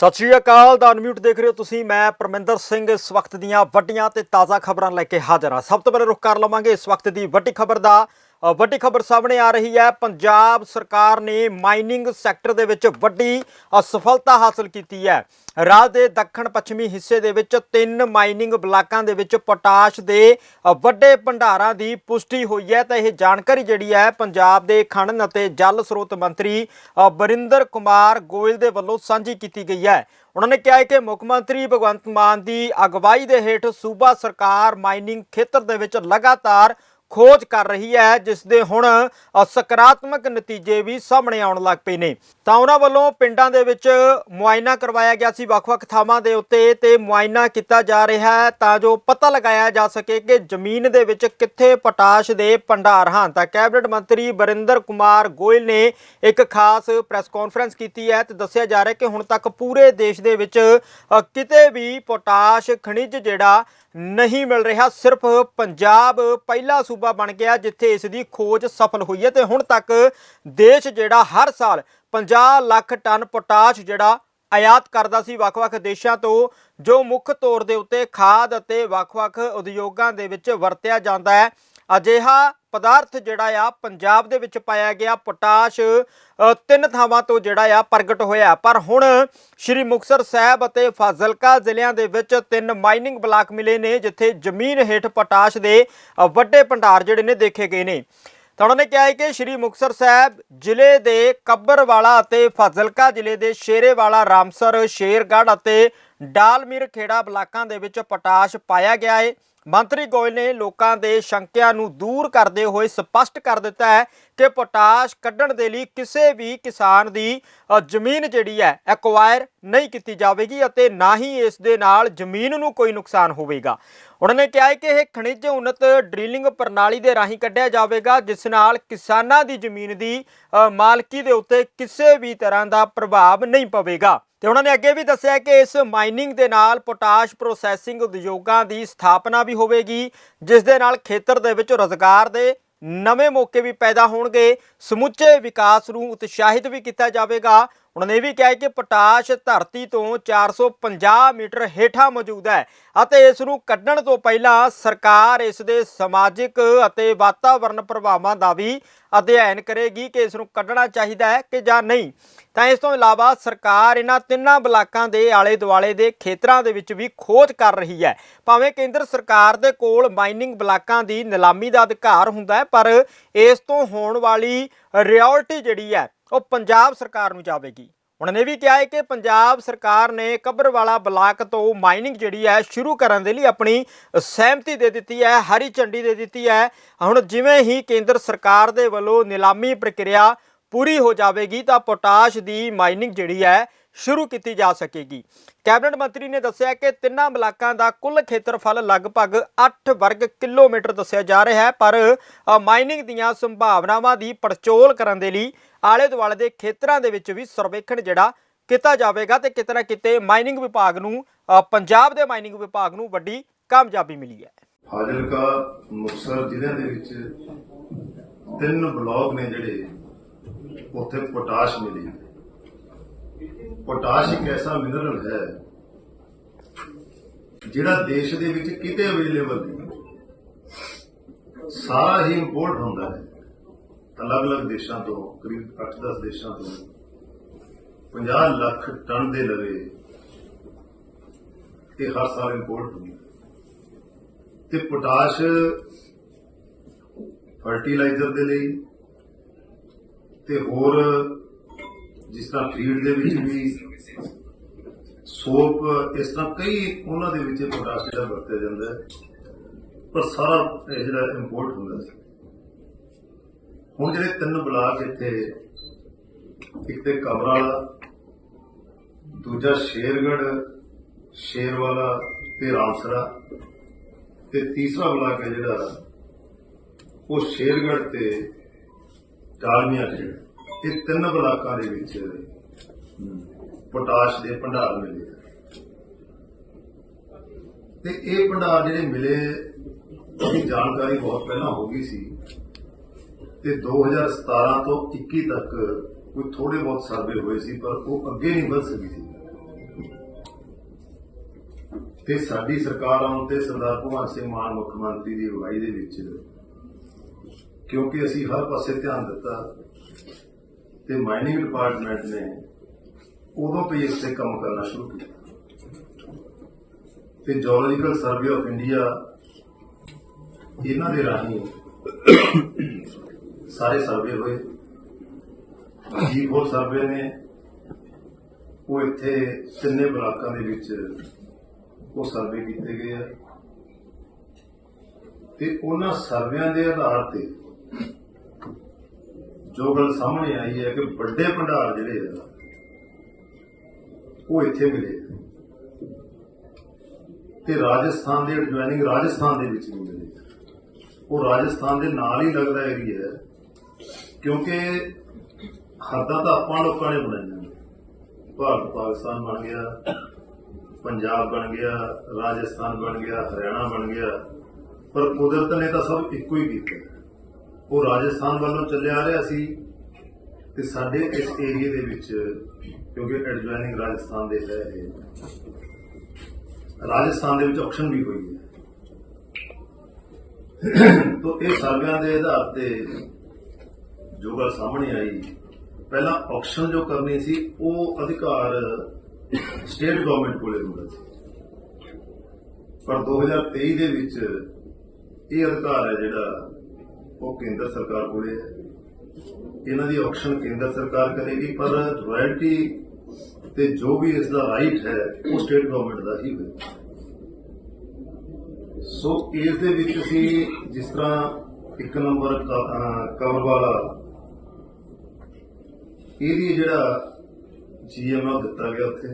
ਸਤਿ ਸ਼੍ਰੀ ਅਕਾਲ, ਦਾ ਅਨਮਿਊਟ ਦੇਖ ਰਹੇ ਹੋ ਤੁਸੀਂ। ਮੈਂ ਪਰਮਿੰਦਰ ਸਿੰਘ, ਇਸ ਵਕਤ ਦੀਆਂ ਵੱਡੀਆਂ ਤੇ ਤਾਜ਼ਾ ਖਬਰਾਂ ਲੈ ਕੇ ਹਾਜ਼ਰ ਹਾਂ। ਸਭ ਤੋਂ ਪਹਿਲਾਂ ਰੁਕ ਕਰ ਲਵਾਂਗੇ ਇਸ ਵਕਤ ਦੀ ਵੱਡੀ ਖਬਰ ਦਾ। ਵੱਡੀ ਖਬਰ ਸਾਹਮਣੇ ਆ ਰਹੀ ਹੈ। ਪੰਜਾਬ ਸਰਕਾਰ ਨੇ ਮਾਈਨਿੰਗ ਸੈਕਟਰ ਦੇ ਵਿੱਚ ਵੱਡੀ ਸਫਲਤਾ ਹਾਸਲ ਕੀਤੀ ਹੈ। ਰਾਜ ਦੇ ਦੱਖਣ ਪੱਛਮੀ ਹਿੱਸੇ ਦੇ ਵਿੱਚ ਤਿੰਨ ਮਾਈਨਿੰਗ ਬਲਾਕਾਂ ਦੇ ਵਿੱਚ ਪੋਟਾਸ਼ ਦੇ ਵੱਡੇ ਭੰਡਾਰਾਂ ਦੀ ਪੁਸ਼ਟੀ ਹੋਈ ਹੈ। ਤਾਂ ਇਹ ਜਾਣਕਾਰੀ ਜਿਹੜੀ ਹੈ ਪੰਜਾਬ ਦੇ ਖਣਨ ਅਤੇ ਜਲ ਸਰੋਤ ਮੰਤਰੀ ਅ, ਬਰਿੰਦਰ ਕੁਮਾਰ ਗੋਇਲ ਦੇ ਵੱਲੋਂ ਸਾਂਝੀ ਕੀਤੀ ਗਈ ਹੈ। ਉਹਨਾਂ ਨੇ ਕਿਹਾ ਕਿ ਮੁੱਖ ਮੰਤਰੀ ਭਗਵੰਤ ਮਾਨ ਦੀ ਅਗਵਾਈ ਦੇ ਹੇਠ ਸੂਬਾ ਸਰਕਾਰ ਮਾਈਨਿੰਗ ਖੇਤਰ ਦੇ ਵਿੱਚ ਲਗਾਤਾਰ ਖੋਜ ਕਰ ਰਹੀ ਹੈ ਜਿਸ ਦੇ ਹੁਣ ਸਕਾਰਾਤਮਕ ਨਤੀਜੇ ਵੀ ਸਾਹਮਣੇ ਆਉਣ ਲੱਗ ਪਏ ਨੇ। ਤਾਂ ਉਹਨਾਂ ਵੱਲੋਂ ਪਿੰਡਾਂ ਦੇ ਵਿੱਚ ਮੁਆਇਨਾ ਕਰਵਾਇਆ ਗਿਆ ਸੀ। ਵੱਖ-ਵੱਖ ਥਾਵਾਂ ਦੇ ਉੱਤੇ ਤੇ ਮੁਆਇਨਾ ਕੀਤਾ ਜਾ ਰਿਹਾ ਹੈ ਤਾਂ ਜੋ ਪਤਾ ਲਗਾਇਆ ਜਾ ਸਕੇ ਕਿ ਜ਼ਮੀਨ ਦੇ ਵਿੱਚ ਕਿੱਥੇ ਪੋਟਾਸ਼ ਦੇ ਭੰਡਾਰ ਹਨ। ਤਾਂ ਕੈਬਨਿਟ ਮੰਤਰੀ ਬਰਿੰਦਰ ਕੁਮਾਰ ਗੋਇਲ ਨੇ ਇੱਕ ਖਾਸ ਪ੍ਰੈਸ ਕਾਨਫਰੰਸ ਕੀਤੀ ਹੈ ਤੇ ਦੱਸਿਆ ਜਾ ਰਿਹਾ ਕਿ ਹੁਣ ਤੱਕ ਪੂਰੇ ਦੇਸ਼ ਦੇ ਵਿੱਚ ਕਿਤੇ ਵੀ ਪੋਟਾਸ਼ ਖਣਿਜ ਜਿਹੜਾ ਨਹੀਂ ਮਿਲ ਰਿਹਾ। ਸਿਰਫ ਪੰਜਾਬ ਪਹਿਲਾ ਸੂਬਾ ਬਣ ਗਿਆ ਜਿੱਥੇ ਇਸ ਦੀ ਖੋਜ ਸਫਲ ਹੋਈ ਹੈ ਤੇ ਹੁਣ ਤੱਕ ਦੇਸ਼ ਜਿਹੜਾ ਹਰ ਸਾਲ 50 ਲੱਖ ਟਨ ਪੋਟਾਸ਼ ਜਿਹੜਾ ਆਯਾਤ ਕਰਦਾ ਸੀ ਵੱਖ-ਵੱਖ ਦੇਸ਼ਾਂ ਤੋਂ, ਜੋ ਮੁੱਖ ਤੌਰ ਦੇ ਉੱਤੇ ਖਾਦ ਅਤੇ ਵੱਖ-ਵੱਖ ਉਦਯੋਗਾਂ ਦੇ ਵਿੱਚ ਵਰਤਿਆ ਜਾਂਦਾ ਹੈ। ਅਜਿਹਾ ਪਦਾਰਥ ਜਿਹੜਾ ਆ, ਪੰਜਾਬ ਦੇ ਵਿੱਚ ਪਾਇਆ ਗਿਆ ਪੋਟਾਸ਼ ਤਿੰਨ ਥਾਵਾਂ ਤੋਂ ਜਿਹੜਾ ਆ ਪ੍ਰਗਟ ਹੋਇਆ। ਪਰ ਹੁਣ ਸ਼੍ਰੀ ਮੁਕਤਸਰ ਸਾਹਿਬ ਅਤੇ ਫਾਜ਼ਿਲਕਾ ਜ਼ਿਲ੍ਹਿਆਂ ਦੇ ਵਿੱਚ ਤਿੰਨ ਮਾਈਨਿੰਗ ਬਲਾਕ ਮਿਲੇ ਨੇ, ਜਿੱਥੇ ਜ਼ਮੀਨ ਹੇਠ ਪੋਟਾਸ਼ ਦੇ ਵੱਡੇ ਭੰਡਾਰ ਜਿਹੜੇ ਨੇ ਦੇਖੇ ਗਏ ਨੇ। ਤਾਂ ਉਹਨਾਂ ਨੇ ਕਿਹਾ ਹੈ ਕਿ ਸ਼੍ਰੀ ਮੁਕਤਸਰ ਸਾਹਿਬ ਜ਼ਿਲ੍ਹੇ ਦੇ ਕੱਬਰਵਾਲਾ ਅਤੇ ਫਾਜ਼ਿਲਕਾ ਜ਼ਿਲ੍ਹੇ ਦੇ ਸ਼ੇਰੇਵਾਲਾ, ਰਾਮਸਰ, ਸ਼ੇਰਗੜ੍ਹ ਅਤੇ ਡਾਲਮੀਰ ਖੇੜਾ ਬਲਾਕਾਂ ਦੇ ਵਿੱਚ ਪੋਟਾਸ਼ ਪਾਇਆ ਗਿਆ ਹੈ। ਮੰਤਰੀ ਗੋਇਲ ਨੇ ਲੋਕਾਂ ਦੇ ਸ਼ੰਕਿਆਂ ਨੂੰ ਦੂਰ ਕਰਦੇ ਹੋਏ ਸਪਸ਼ਟ ਕਰ ਦਿੱਤਾ ਹੈ ਕਿ ਪੋਟਾਸ਼ ਕੱਢਣ ਦੇ ਲਈ ਕਿਸੇ ਵੀ ਕਿਸਾਨ ਦੀ ਜ਼ਮੀਨ ਜਿਹੜੀ ਹੈ ਐਕਵਾਇਰ ਨਹੀਂ ਕੀਤੀ ਜਾਵੇਗੀ ਅਤੇ ਨਾ ਹੀ ਇਸ ਦੇ ਨਾਲ ਜ਼ਮੀਨ ਨੂੰ ਕੋਈ ਨੁਕਸਾਨ ਹੋਵੇਗਾ। ਉਹਨਾਂ ਨੇ ਕਿਹਾ ਹੈ ਕਿ ਇਹ ਖਣਿਜ ਉન્નਤ ਡ੍ਰਿਲਿੰਗ ਪ੍ਰਣਾਲੀ ਦੇ ਰਾਹੀਂ ਕੱਢਿਆ ਜਾਵੇਗਾ, ਜਿਸ ਨਾਲ ਕਿਸਾਨਾਂ ਦੀ ਜ਼ਮੀਨ ਦੀ ਮਾਲਕੀ ਦੇ ਉੱਤੇ ਕਿਸੇ ਵੀ ਤਰ੍ਹਾਂ ਦਾ ਪ੍ਰਭਾਵ ਨਹੀਂ ਪਵੇਗਾ। ਤੇ ਉਹਨਾਂ ਨੇ ਅੱਗੇ ਵੀ ਦੱਸਿਆ ਕਿ ਇਸ ਮਾਈਨਿੰਗ ਦੇ ਨਾਲ ਪੋਟਾਸ਼ ਪ੍ਰੋਸੈਸਿੰਗ ਉਦਯੋਗਾਂ ਦੀ ਸਥਾਪਨਾ ਵੀ ਹੋਵੇਗੀ, ਜਿਸ ਦੇ ਨਾਲ ਖੇਤਰ ਦੇ ਵਿੱਚ ਰੋਜ਼ਗਾਰ ਦੇ ਨਵੇਂ ਮੌਕੇ ਵੀ ਪੈਦਾ ਹੋਣਗੇ, ਸਮੁੱਚੇ ਵਿਕਾਸ ਨੂੰ ਉਤਸ਼ਾਹਿਤ ਵੀ ਕੀਤਾ ਜਾਵੇਗਾ ਉਹਨਾਂ ਨੇ ਇਹ ਵੀ ਕਿਹਾ ਕਿ ਪੋਟਾਸ਼ ਧਰਤੀ ਤੋਂ 450 ਮੀਟਰ ਹੇਠਾਂ ਮੌਜੂਦ ਹੈ ਅਤੇ ਇਸ ਨੂੰ ਕੱਢਣ ਤੋਂ ਪਹਿਲਾਂ ਸਰਕਾਰ ਇਸ ਦੇ ਸਮਾਜਿਕ ਅਤੇ ਵਾਤਾਵਰਣ ਪ੍ਰਭਾਵਾਂ ਦਾ ਵੀ ਅਧਿਐਨ ਕਰੇਗੀ ਕਿ ਇਸ ਨੂੰ ਕੱਢਣਾ ਚਾਹੀਦਾ ਹੈ ਕਿ ਜਾਂ ਨਹੀਂ। ਤਾਂ ਇਸ ਤੋਂ ਇਲਾਵਾ ਸਰਕਾਰ ਇਹਨਾਂ ਤਿੰਨਾਂ ਬਲਾਕਾਂ ਦੇ ਆਲੇ ਦੁਆਲੇ ਦੇ ਖੇਤਰਾਂ ਦੇ ਵਿੱਚ ਵੀ ਖੋਜ ਕਰ ਰਹੀ ਹੈ। ਭਾਵੇਂ ਕੇਂਦਰ ਸਰਕਾਰ ਦੇ ਕੋਲ ਮਾਈਨਿੰਗ ਬਲਾਕਾਂ ਦੀ ਨਿਲਾਮੀ ਦਾ ਅਧਿਕਾਰ ਹੁੰਦਾ ਹੈ, ਪਰ ਇਸ ਤੋਂ ਹੋਣ ਵਾਲੀ ਰਿਆਲਟੀ ਜਿਹੜੀ ਹੈ ਉਹ ਪੰਜਾਬ ਸਰਕਾਰ ਨੂੰ ਜਾਵੇਗੀ। ਉਹਨਾਂ ਨੇ ਵੀ ਕਿਹਾ ਹੈ ਕਿ ਪੰਜਾਬ ਸਰਕਾਰ ਨੇ ਕਬਰਵਾਲਾ ਬਲਾਕ ਤੋਂ ਮਾਈਨਿੰਗ ਜਿਹੜੀ ਹੈ ਸ਼ੁਰੂ ਕਰਨ ਦੇ ਲਈ ਆਪਣੀ ਸਹਿਮਤੀ ਦੇ ਦਿੱਤੀ ਹੈ, ਹਰੀ ਝੰਡੀ ਦੇ ਦਿੱਤੀ ਹੈ। ਹੁਣ ਜਿਵੇਂ ਹੀ ਕੇਂਦਰ ਸਰਕਾਰ ਦੇ ਵੱਲੋਂ ਨਿਲਾਮੀ ਪ੍ਰਕਿਰਿਆ ਪੂਰੀ ਹੋ ਜਾਵੇਗੀ ਤਾਂ ਪੋਟਾਸ਼ ਦੀ ਮਾਈਨਿੰਗ ਜਿਹੜੀ ਹੈ ਸ਼ੁਰੂ ਕੀਤੀ ਜਾ ਸਕੇਗੀ। ਕੈਬਨਿਟ ਮੰਤਰੀ ਨੇ ਦੱਸਿਆ ਕਿ ਤਿੰਨਾਂ ਬਲਾਕਾਂ ਦਾ ਕੁੱਲ ਖੇਤਰਫਲ ਲਗਭਗ 8 ਵਰਗ ਕਿਲੋਮੀਟਰ ਦੱਸਿਆ ਜਾ ਰਿਹਾ ਹੈ, ਪਰ ਮਾਈਨਿੰਗ ਦੀਆਂ ਸੰਭਾਵਨਾਵਾਂ ਦੀ ਪੜਚੋਲ ਕਰਨ ਦੇ ਲਈ ਆਲੇ ਦੁਆਲੇ ਦੇ ਖੇਤਰਾਂ ਦੇ ਵਿੱਚ ਵੀ ਸਰਵੇਖਣ ਜਿਹੜਾ ਕੀਤਾ ਜਾਵੇਗਾ ਤੇ ਕਿਤੇ ਨਾ ਕਿਤੇ ਮਾਈਨਿੰਗ ਵਿਭਾਗ ਨੂੰ ਪੰਜਾਬ ਦੇ ਮਾਈਨਿੰਗ ਵਿਭਾਗ ਨੂੰ ਵੱਡੀ ਕਾਮਯਾਬੀ ਮਿਲੀ ਹੈ। ਫਾਜ਼ਿਲਕਾ, ਮੁਕਤਸਰ ਜ਼ਿਲ੍ਹਿਆਂ ਦੇ ਵਿੱਚ ਤਿੰਨ ਬਲਾਕ ਨੇ ਜਿਹੜੇ ਉੱਥੇ ਪੋਟਾਸ਼ ਮਿਲੀ ਪੋਟਾਸ਼ ਇੱਕ ਐਸਾ ਮਿਨਰਲ ਹੈ ਜਿਹੜਾ ਦੇਸ਼ ਦੇ ਵਿੱਚ ਕਿਤੇ ਅਵੇਲੇਬਲ ਨਹੀਂ। ਸਾਰਾ ਹੀ ਇੰਪੋਰਟ ਹੁੰਦਾ ਹੈ। ਅਲੱਗ-ਅਲੱਗ ਦੇਸ਼ਾਂ ਤੋਂ, ਕਰੀਬ 8-10 ਦੇਸ਼ਾਂ ਤੋਂ 50 ਲੱਖ ਟਨ ਦੇ ਲਵੇ ਇਹ ਹਰ ਸਾਲ ਇੰਪੋਰਟ ਹੁੰਦਾ ਤੇ ਪੋਟਾਸ਼ ਫਰਟੀਲਾਈਜ਼ਰ ਦੇ ਲਈ ਤੇ ਹੋਰ ਜਿਸ ਤਰ੍ਹਾਂ ਫੀਡ ਦੇ ਵਿੱਚ ਵੀ ਸੋਪ ਇਸ ਤਰ੍ਹਾਂ ਕਈ ਉਹਨਾਂ ਦੇ ਵਿੱਚ ਇਹ ਪੋਟਾਸ਼ ਜਿਹੜਾ ਵਰਤਿਆ ਜਾਂਦਾ ਹੈ, ਪਰ ਸਾਰਾ ਇਹ ਜਿਹੜਾ ਇੰਪੋਰਟ ਹੁੰਦਾ ਹੈ। ਹੁਣ ਜਿਹੜੇ ਤਿੰਨ ਬਲਾਕ ਇੱਥੇ, ਇੱਕ ਤੇ ਕਬਰਾਲਾ ਦੂਜਾ ਸ਼ੇਰਗੜ ਸ਼ੇਰਵਾਲਾ ਤੇ ਰਾਮਸਰਾ ਤੇ ਤੀਸਰਾ ਬਲਾਕ ਹੈ ਜਿਹੜਾ, ਉਹ ਸ਼ੇਰਗੜ ਤੇ ਡਾਲਮੀਆਂ ਖੇੜ ਇਹ ਤਿੰਨ ਬਲਾਕਾਂ ਦੇ ਵਿੱਚ ਪੋਟਾਸ਼ ਦੇ ਭੰਡਾਰ ਮਿਲੇ ਤੇ ਇਹ ਭੰਡਾਰ ਜਿਹੜੇ ਮਿਲੇ ਦੀ ਜਾਣਕਾਰੀ ਬਹੁਤ ਪਹਿਲਾਂ ਹੋ ਗਈ ਸੀ। ਤੇ 2017 ਤੋਂ 21 ਤੱਕ ਕੋਈ ਥੋੜੇ ਬਹੁਤ ਸਰਵੇ ਹੋਏ ਸੀ, ਪਰ ਉਹ ਅੱਗੇ ਨਹੀਂ ਵਧ ਸਕੀ ਸੀ। ਤੇ ਸਾਡੀ ਸਰਕਾਰ ਆਉਣ ਤੇ ਸਰਦਾਰ ਭਗਵੰਤ ਸਿੰਘ ਮਾਨ ਮੁੱਖ ਮੰਤਰੀ ਦੀ ਅਗਵਾਈ ਦੇ ਵਿੱਚ, ਕਿਉਂਕਿ ਅਸੀਂ ਹਰ ਪਾਸੇ ਧਿਆਨ ਦਿੱਤਾ ਤੇ ਮਾਈਨਿੰਗ ਡਿਪਾਰਟਮੈਂਟ ਨੇ ਉਦੋਂ ਤੋਂ ਇਸ ਤੇ ਕੰਮ ਕਰਨਾ ਸ਼ੁਰੂ ਕੀਤਾ। ਤੇ ਜੀਓਲੋਜੀਕਲ ਸਰਵੇ ਆਫ ਇੰਡੀਆ ਇਹਨਾਂ ਦੇ ਰਾਹੀਂ ਸਾਰੇ ਸਰਵੇ ਹੋਏ। ਜੀ ਹੋਰ ਸਰਵੇ ਨੇ, ਉਹ ਇੱਥੇ ਤਿੰਨੇ ਬਲਾਕਾਂ ਦੇ ਵਿੱਚ ਉਹ ਸਰਵੇ ਕੀਤੇ ਗਏ ਆ। ਤੇ ਉਹਨਾਂ ਸਰਵਿਆਂ ਦੇ ਆਧਾਰ ਤੇ ਜੋ ਗੱਲ ਸਾਹਮਣੇ ਆਈ ਹੈ ਕਿ ਵੱਡੇ ਭੰਡਾਰ ਜਿਹੜੇ ਆ, ਉਹ ਇੱਥੇ ਮਿਲੇ। ਤੇ ਰਾਜਸਥਾਨ ਦੇ ਐਡਜੋਇਨਿੰਗ ਰਾਜਸਥਾਨ ਦੇ ਵਿੱਚ ਵੀ ਮਿਲੇ। ਉਹ ਰਾਜਸਥਾਨ ਦੇ ਨਾਲ ਹੀ ਲੱਗਦਾ ਏਰੀਆ ਹੈ। ਕਿਉਂਕਿ ਹੱਦਾਂ ਤਾਂ ਆਪਾਂ ਲੋਕਾਂ ਨੇ ਬਣਾਈਆਂ ਨੇ ਭਾਰਤ, ਪਾਕਿਸਤਾਨ ਬਣ ਗਿਆ, ਪੰਜਾਬ ਬਣ ਗਿਆ, ਰਾਜਸਥਾਨ ਬਣ ਗਿਆ, ਹਰਿਆਣਾ ਬਣ ਗਿਆ। ਪਰ ਕੁਦਰਤ ਨੇ ਤਾਂ ਸਭ ਇੱਕੋ ਹੀ ਕੀਤਾ। ਉਹ ਰਾਜਸਥਾਨ ਵੱਲੋਂ ਚੱਲਿਆ ਆ ਰਿਹਾ ਸੀ ਤੇ ਸਾਡੇ ਇਸ ਏਰੀਏ ਦੇ ਵਿੱਚ, ਕਿਉਂਕਿ ਐਡਜੁਆਇਨਿੰਗ ਰਾਜਸਥਾਨ ਦੇ ਹੈ ਇਹ। ਰਾਜਸਥਾਨ ਦੇ ਵਿੱਚ ਆਕਸ਼ਨ ਵੀ ਹੋਈ ਹੈ। ਤਾਂ ਇਹ ਸਰਵਿਆਂ ਦੇ ਆਧਾਰ ਤੇ ਜੋ ਗੱਲ ਸਾਹਮਣੇ ਆਈ, ਪਹਿਲਾਂ ਆਕਸ਼ਨ ਜੋ ਕਰਨੀ ਸੀ, ਉਹ ਅਧਿਕਾਰ ਸਟੇਟ ਗਵਰਨਮੈਂਟ ਕੋਲੇ ਹੁੰਦਾ ਸੀ। ਪਰ 2023 ਦੇ ਵਿੱਚ ਇਹ ਅਧਿਕਾਰ ਹੈ ਜਿਹੜਾ ਉਹ ਕੇਂਦਰ ਸਰਕਾਰ ਕੋਲੇ ਹੈ। ਇਹਨਾਂ ਦੀ ਆਕਸ਼ਨ ਕੇਂਦਰ ਸਰਕਾਰ ਕਰੇਗੀ, ਪਰ ਰਾਇਲਟੀ ਤੇ ਜੋ ਵੀ ਇਸ ਦਾ ਰਾਈਟ ਹੈ, ਉਹ ਸਟੇਟ ਗਵਰਨਮੈਂਟ ਦਾ ਹੀ ਹੋਵੇ ਸੋ ਇਸ ਦੇ ਵਿੱਚ ਅਸੀਂ ਜਿਸ ਤਰ੍ਹਾਂ ਇੱਕ ਨੰਬਰ ਕਵਰ ਵਾਲਾ ਇਹਦੀ ਜਿਹੜਾ ਜੀਐਮਓ ਦਿੱਤਾ ਗਿਆ ਉੱਥੇ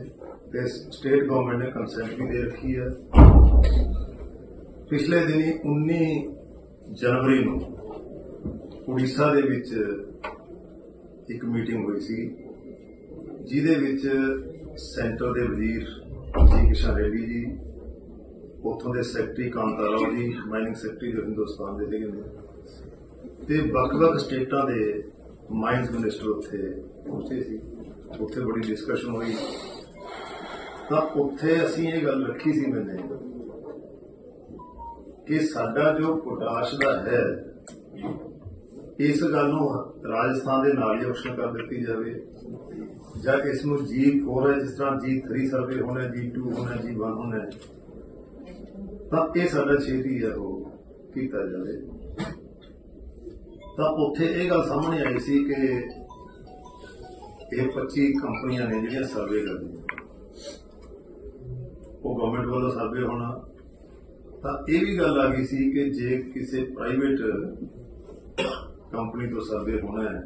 ਤੇ ਸਟੇਟ ਗਵਰਨਮੈਂਟ ਨੇ ਕੰਸੈਂਟ ਵੀ ਦੇ ਰੱਖੀ ਹੈ ਪਿਛਲੇ ਦਿਨੀ 19 ਜਨਵਰੀ ਨੂੰ ਉੜੀਸਾ ਦੇ ਵਿੱਚ ਇੱਕ ਮੀਟਿੰਗ ਹੋਈ ਸੀ, ਜਿਹਦੇ ਵਿੱਚ ਸੈਂਟਰ ਦੇ ਵਜ਼ੀਰ ਜੀ ਕਿਸ਼ਨ ਰੈਡੀ ਜੀ, ਉਥੋਂ ਦੇ secretary Kanta Rao ji mining secretary ਜੋ ਹਿੰਦੁਸਤਾਨ ਦੇ ਹੈਗੇ ਨੇ ਤੇ ਵੱਖ-ਵੱਖ ਸਟੇਟਾਂ ਦੇ ਮਾਈਨਸ ਮਿਨਿਸਟਰ ਉੱਥੇ ਪਹੁੰਚੇ ਸੀ। ਉੱਥੇ ਬੜੀ ਡਿਸਕਸ਼ਨ ਹੋਈ। ਤਾਂ ਉੱਥੇ ਅਸੀਂ ਇਹ ਗੱਲ ਰੱਖੀ ਸੀ ਮੈਨੇ ਕਿ ਸਾਡਾ ਜੋ ਪੋਟਾਸ਼ ਦਾ ਹੈ, ਇਸ ਗੱਲ ਨੂੰ ਰਾਜਸਥਾਨ ਦੇ ਨਾਲ ਹੀ ਆਪਸ਼ਨ ਕਰ ਦਿੱਤੀ ਜਾਵੇ। ਜਾਂ ਇਸ ਨੂੰ G4 ਹੈ, ਜਿਸ ਤਰ੍ਹਾਂ G3 ਸਰਵੇ ਹੋਣਾ G2 ਹੋਣਾ G1 ਹੋਣਾ। ਤਾਂ ਇਹ ਸਾਡਾ ਛੇਤੀ ਹੈ, ਉਹ ਕੀਤਾ ਜਾਵੇ। ਤਾਂ ਉੱਥੇ ਇਹ ਗੱਲ ਸਾਹਮਣੇ ਆਈ ਸੀ ਕਿ ਇਹ 25 ਕੰਪਨੀਆਂ ਨੇ ਜਿਹੜੀਆਂ ਸਰਵੇ ਕਰਦੀਆਂ ਉਹ ਗਵਰਨਮੈਂਟ ਵੱਲੋਂ ਸਰਵੇ ਹੋਣਾ। ਤਾਂ ਇਹ ਵੀ ਗੱਲ ਆ ਗਈ ਸੀ ਕਿ ਜੇ ਕਿਸੇ ਪ੍ਰਾਈਵੇਟ ਕੰਪਨੀ ਤੋਂ ਸਰਵੇ ਹੋਣਾ ਹੈ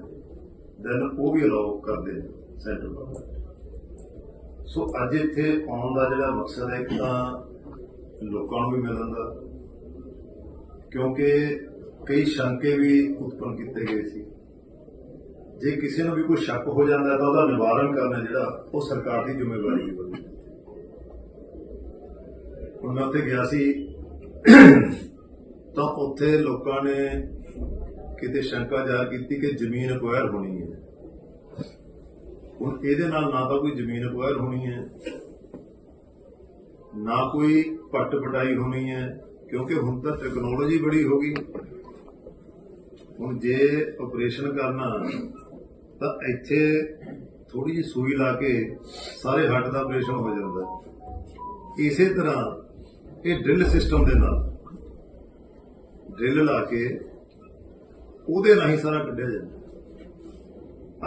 ਦੈਨ ਉਹ ਵੀ ਅਲਾਉ ਕਰਦੇ ਸੈਂਟਰ ਗਵਰਨਮੈਂਟ ਸੋ ਅੱਜ ਇੱਥੇ ਆਉਣ ਦਾ ਜਿਹੜਾ ਮਕਸਦ ਹੈ ਕਿ ਤਾਂ ਲੋਕਾਂ ਨੂੰ ਵੀ ਮਿਲਣ ਦਾ, ਕਿਉਂਕਿ ਕਈ ਸ਼ੰਕੇ ਵੀ ਉਤਪਨ ਕੀਤੇ ਗਏ ਸੀ। ਜੇ ਕਿਸੇ ਨੂੰ ਵੀ ਕੋਈ ਸ਼ੱਕ ਹੋ ਜਾਂਦਾ ਤਾਂ ਉਹਦਾ ਨਿਵਾਰਨ ਕਰਨਾ ਜਿਹੜਾ ਉਹ ਸਰਕਾਰ ਦੀ ਜ਼ਿੰਮੇਵਾਰੀ ਹੈ। ਬੰਦੀ ਹੁਣ ਮੈਂ ਉੱਥੇ ਗਿਆ ਸੀ, ਤਾਂ ਉੱਥੇ ਲੋਕਾਂ ਨੇ ਕਿਤੇ ਸ਼ੰਕਾ ਜ਼ਾਹਰ ਕੀਤੀ ਕਿ ਜ਼ਮੀਨ ਅਕਵਾਇਰ ਹੋਣੀ ਹੈ। ਹੁਣ ਇਹਦੇ ਨਾਲ ਨਾ ਤਾਂ ਕੋਈ ਜ਼ਮੀਨ ਅਕਵਾਇਰ ਹੋਣੀ ਹੈ, ਨਾ ਕੋਈ ਪੱਟ ਪਟਾਈ ਹੋਣੀ ਹੈ, ਕਿਉਂਕਿ ਹੁਣ ਤਾਂ ਟੈਕਨੋਲੋਜੀ ਬੜੀ ਹੋ ਗਈ। ਹੁਣ ਜੇ ਆਪਰੇਸ਼ਨ ਕਰਨਾ ਤਾਂ ਇੱਥੇ ਥੋੜੀ ਜਿਹੀ ਸੂਈ ਲਾ ਕੇ ਸਾਰੇ ਹੱਟ ਦਾ ਆਪਰੇਸ਼ਨ ਹੋ ਜਾਂਦਾ। ਇਸੇ ਤਰ੍ਹਾਂ ਇਹ ਡਰਿਲ ਸਿਸਟਮ ਦੇ ਨਾਲ ਡਰਿਲ ਲਾ ਕੇ ਉਹਦੇ ਰਾਹੀਂ ਸਾਰਾ ਕੱਢਿਆ ਜਾਂਦਾ।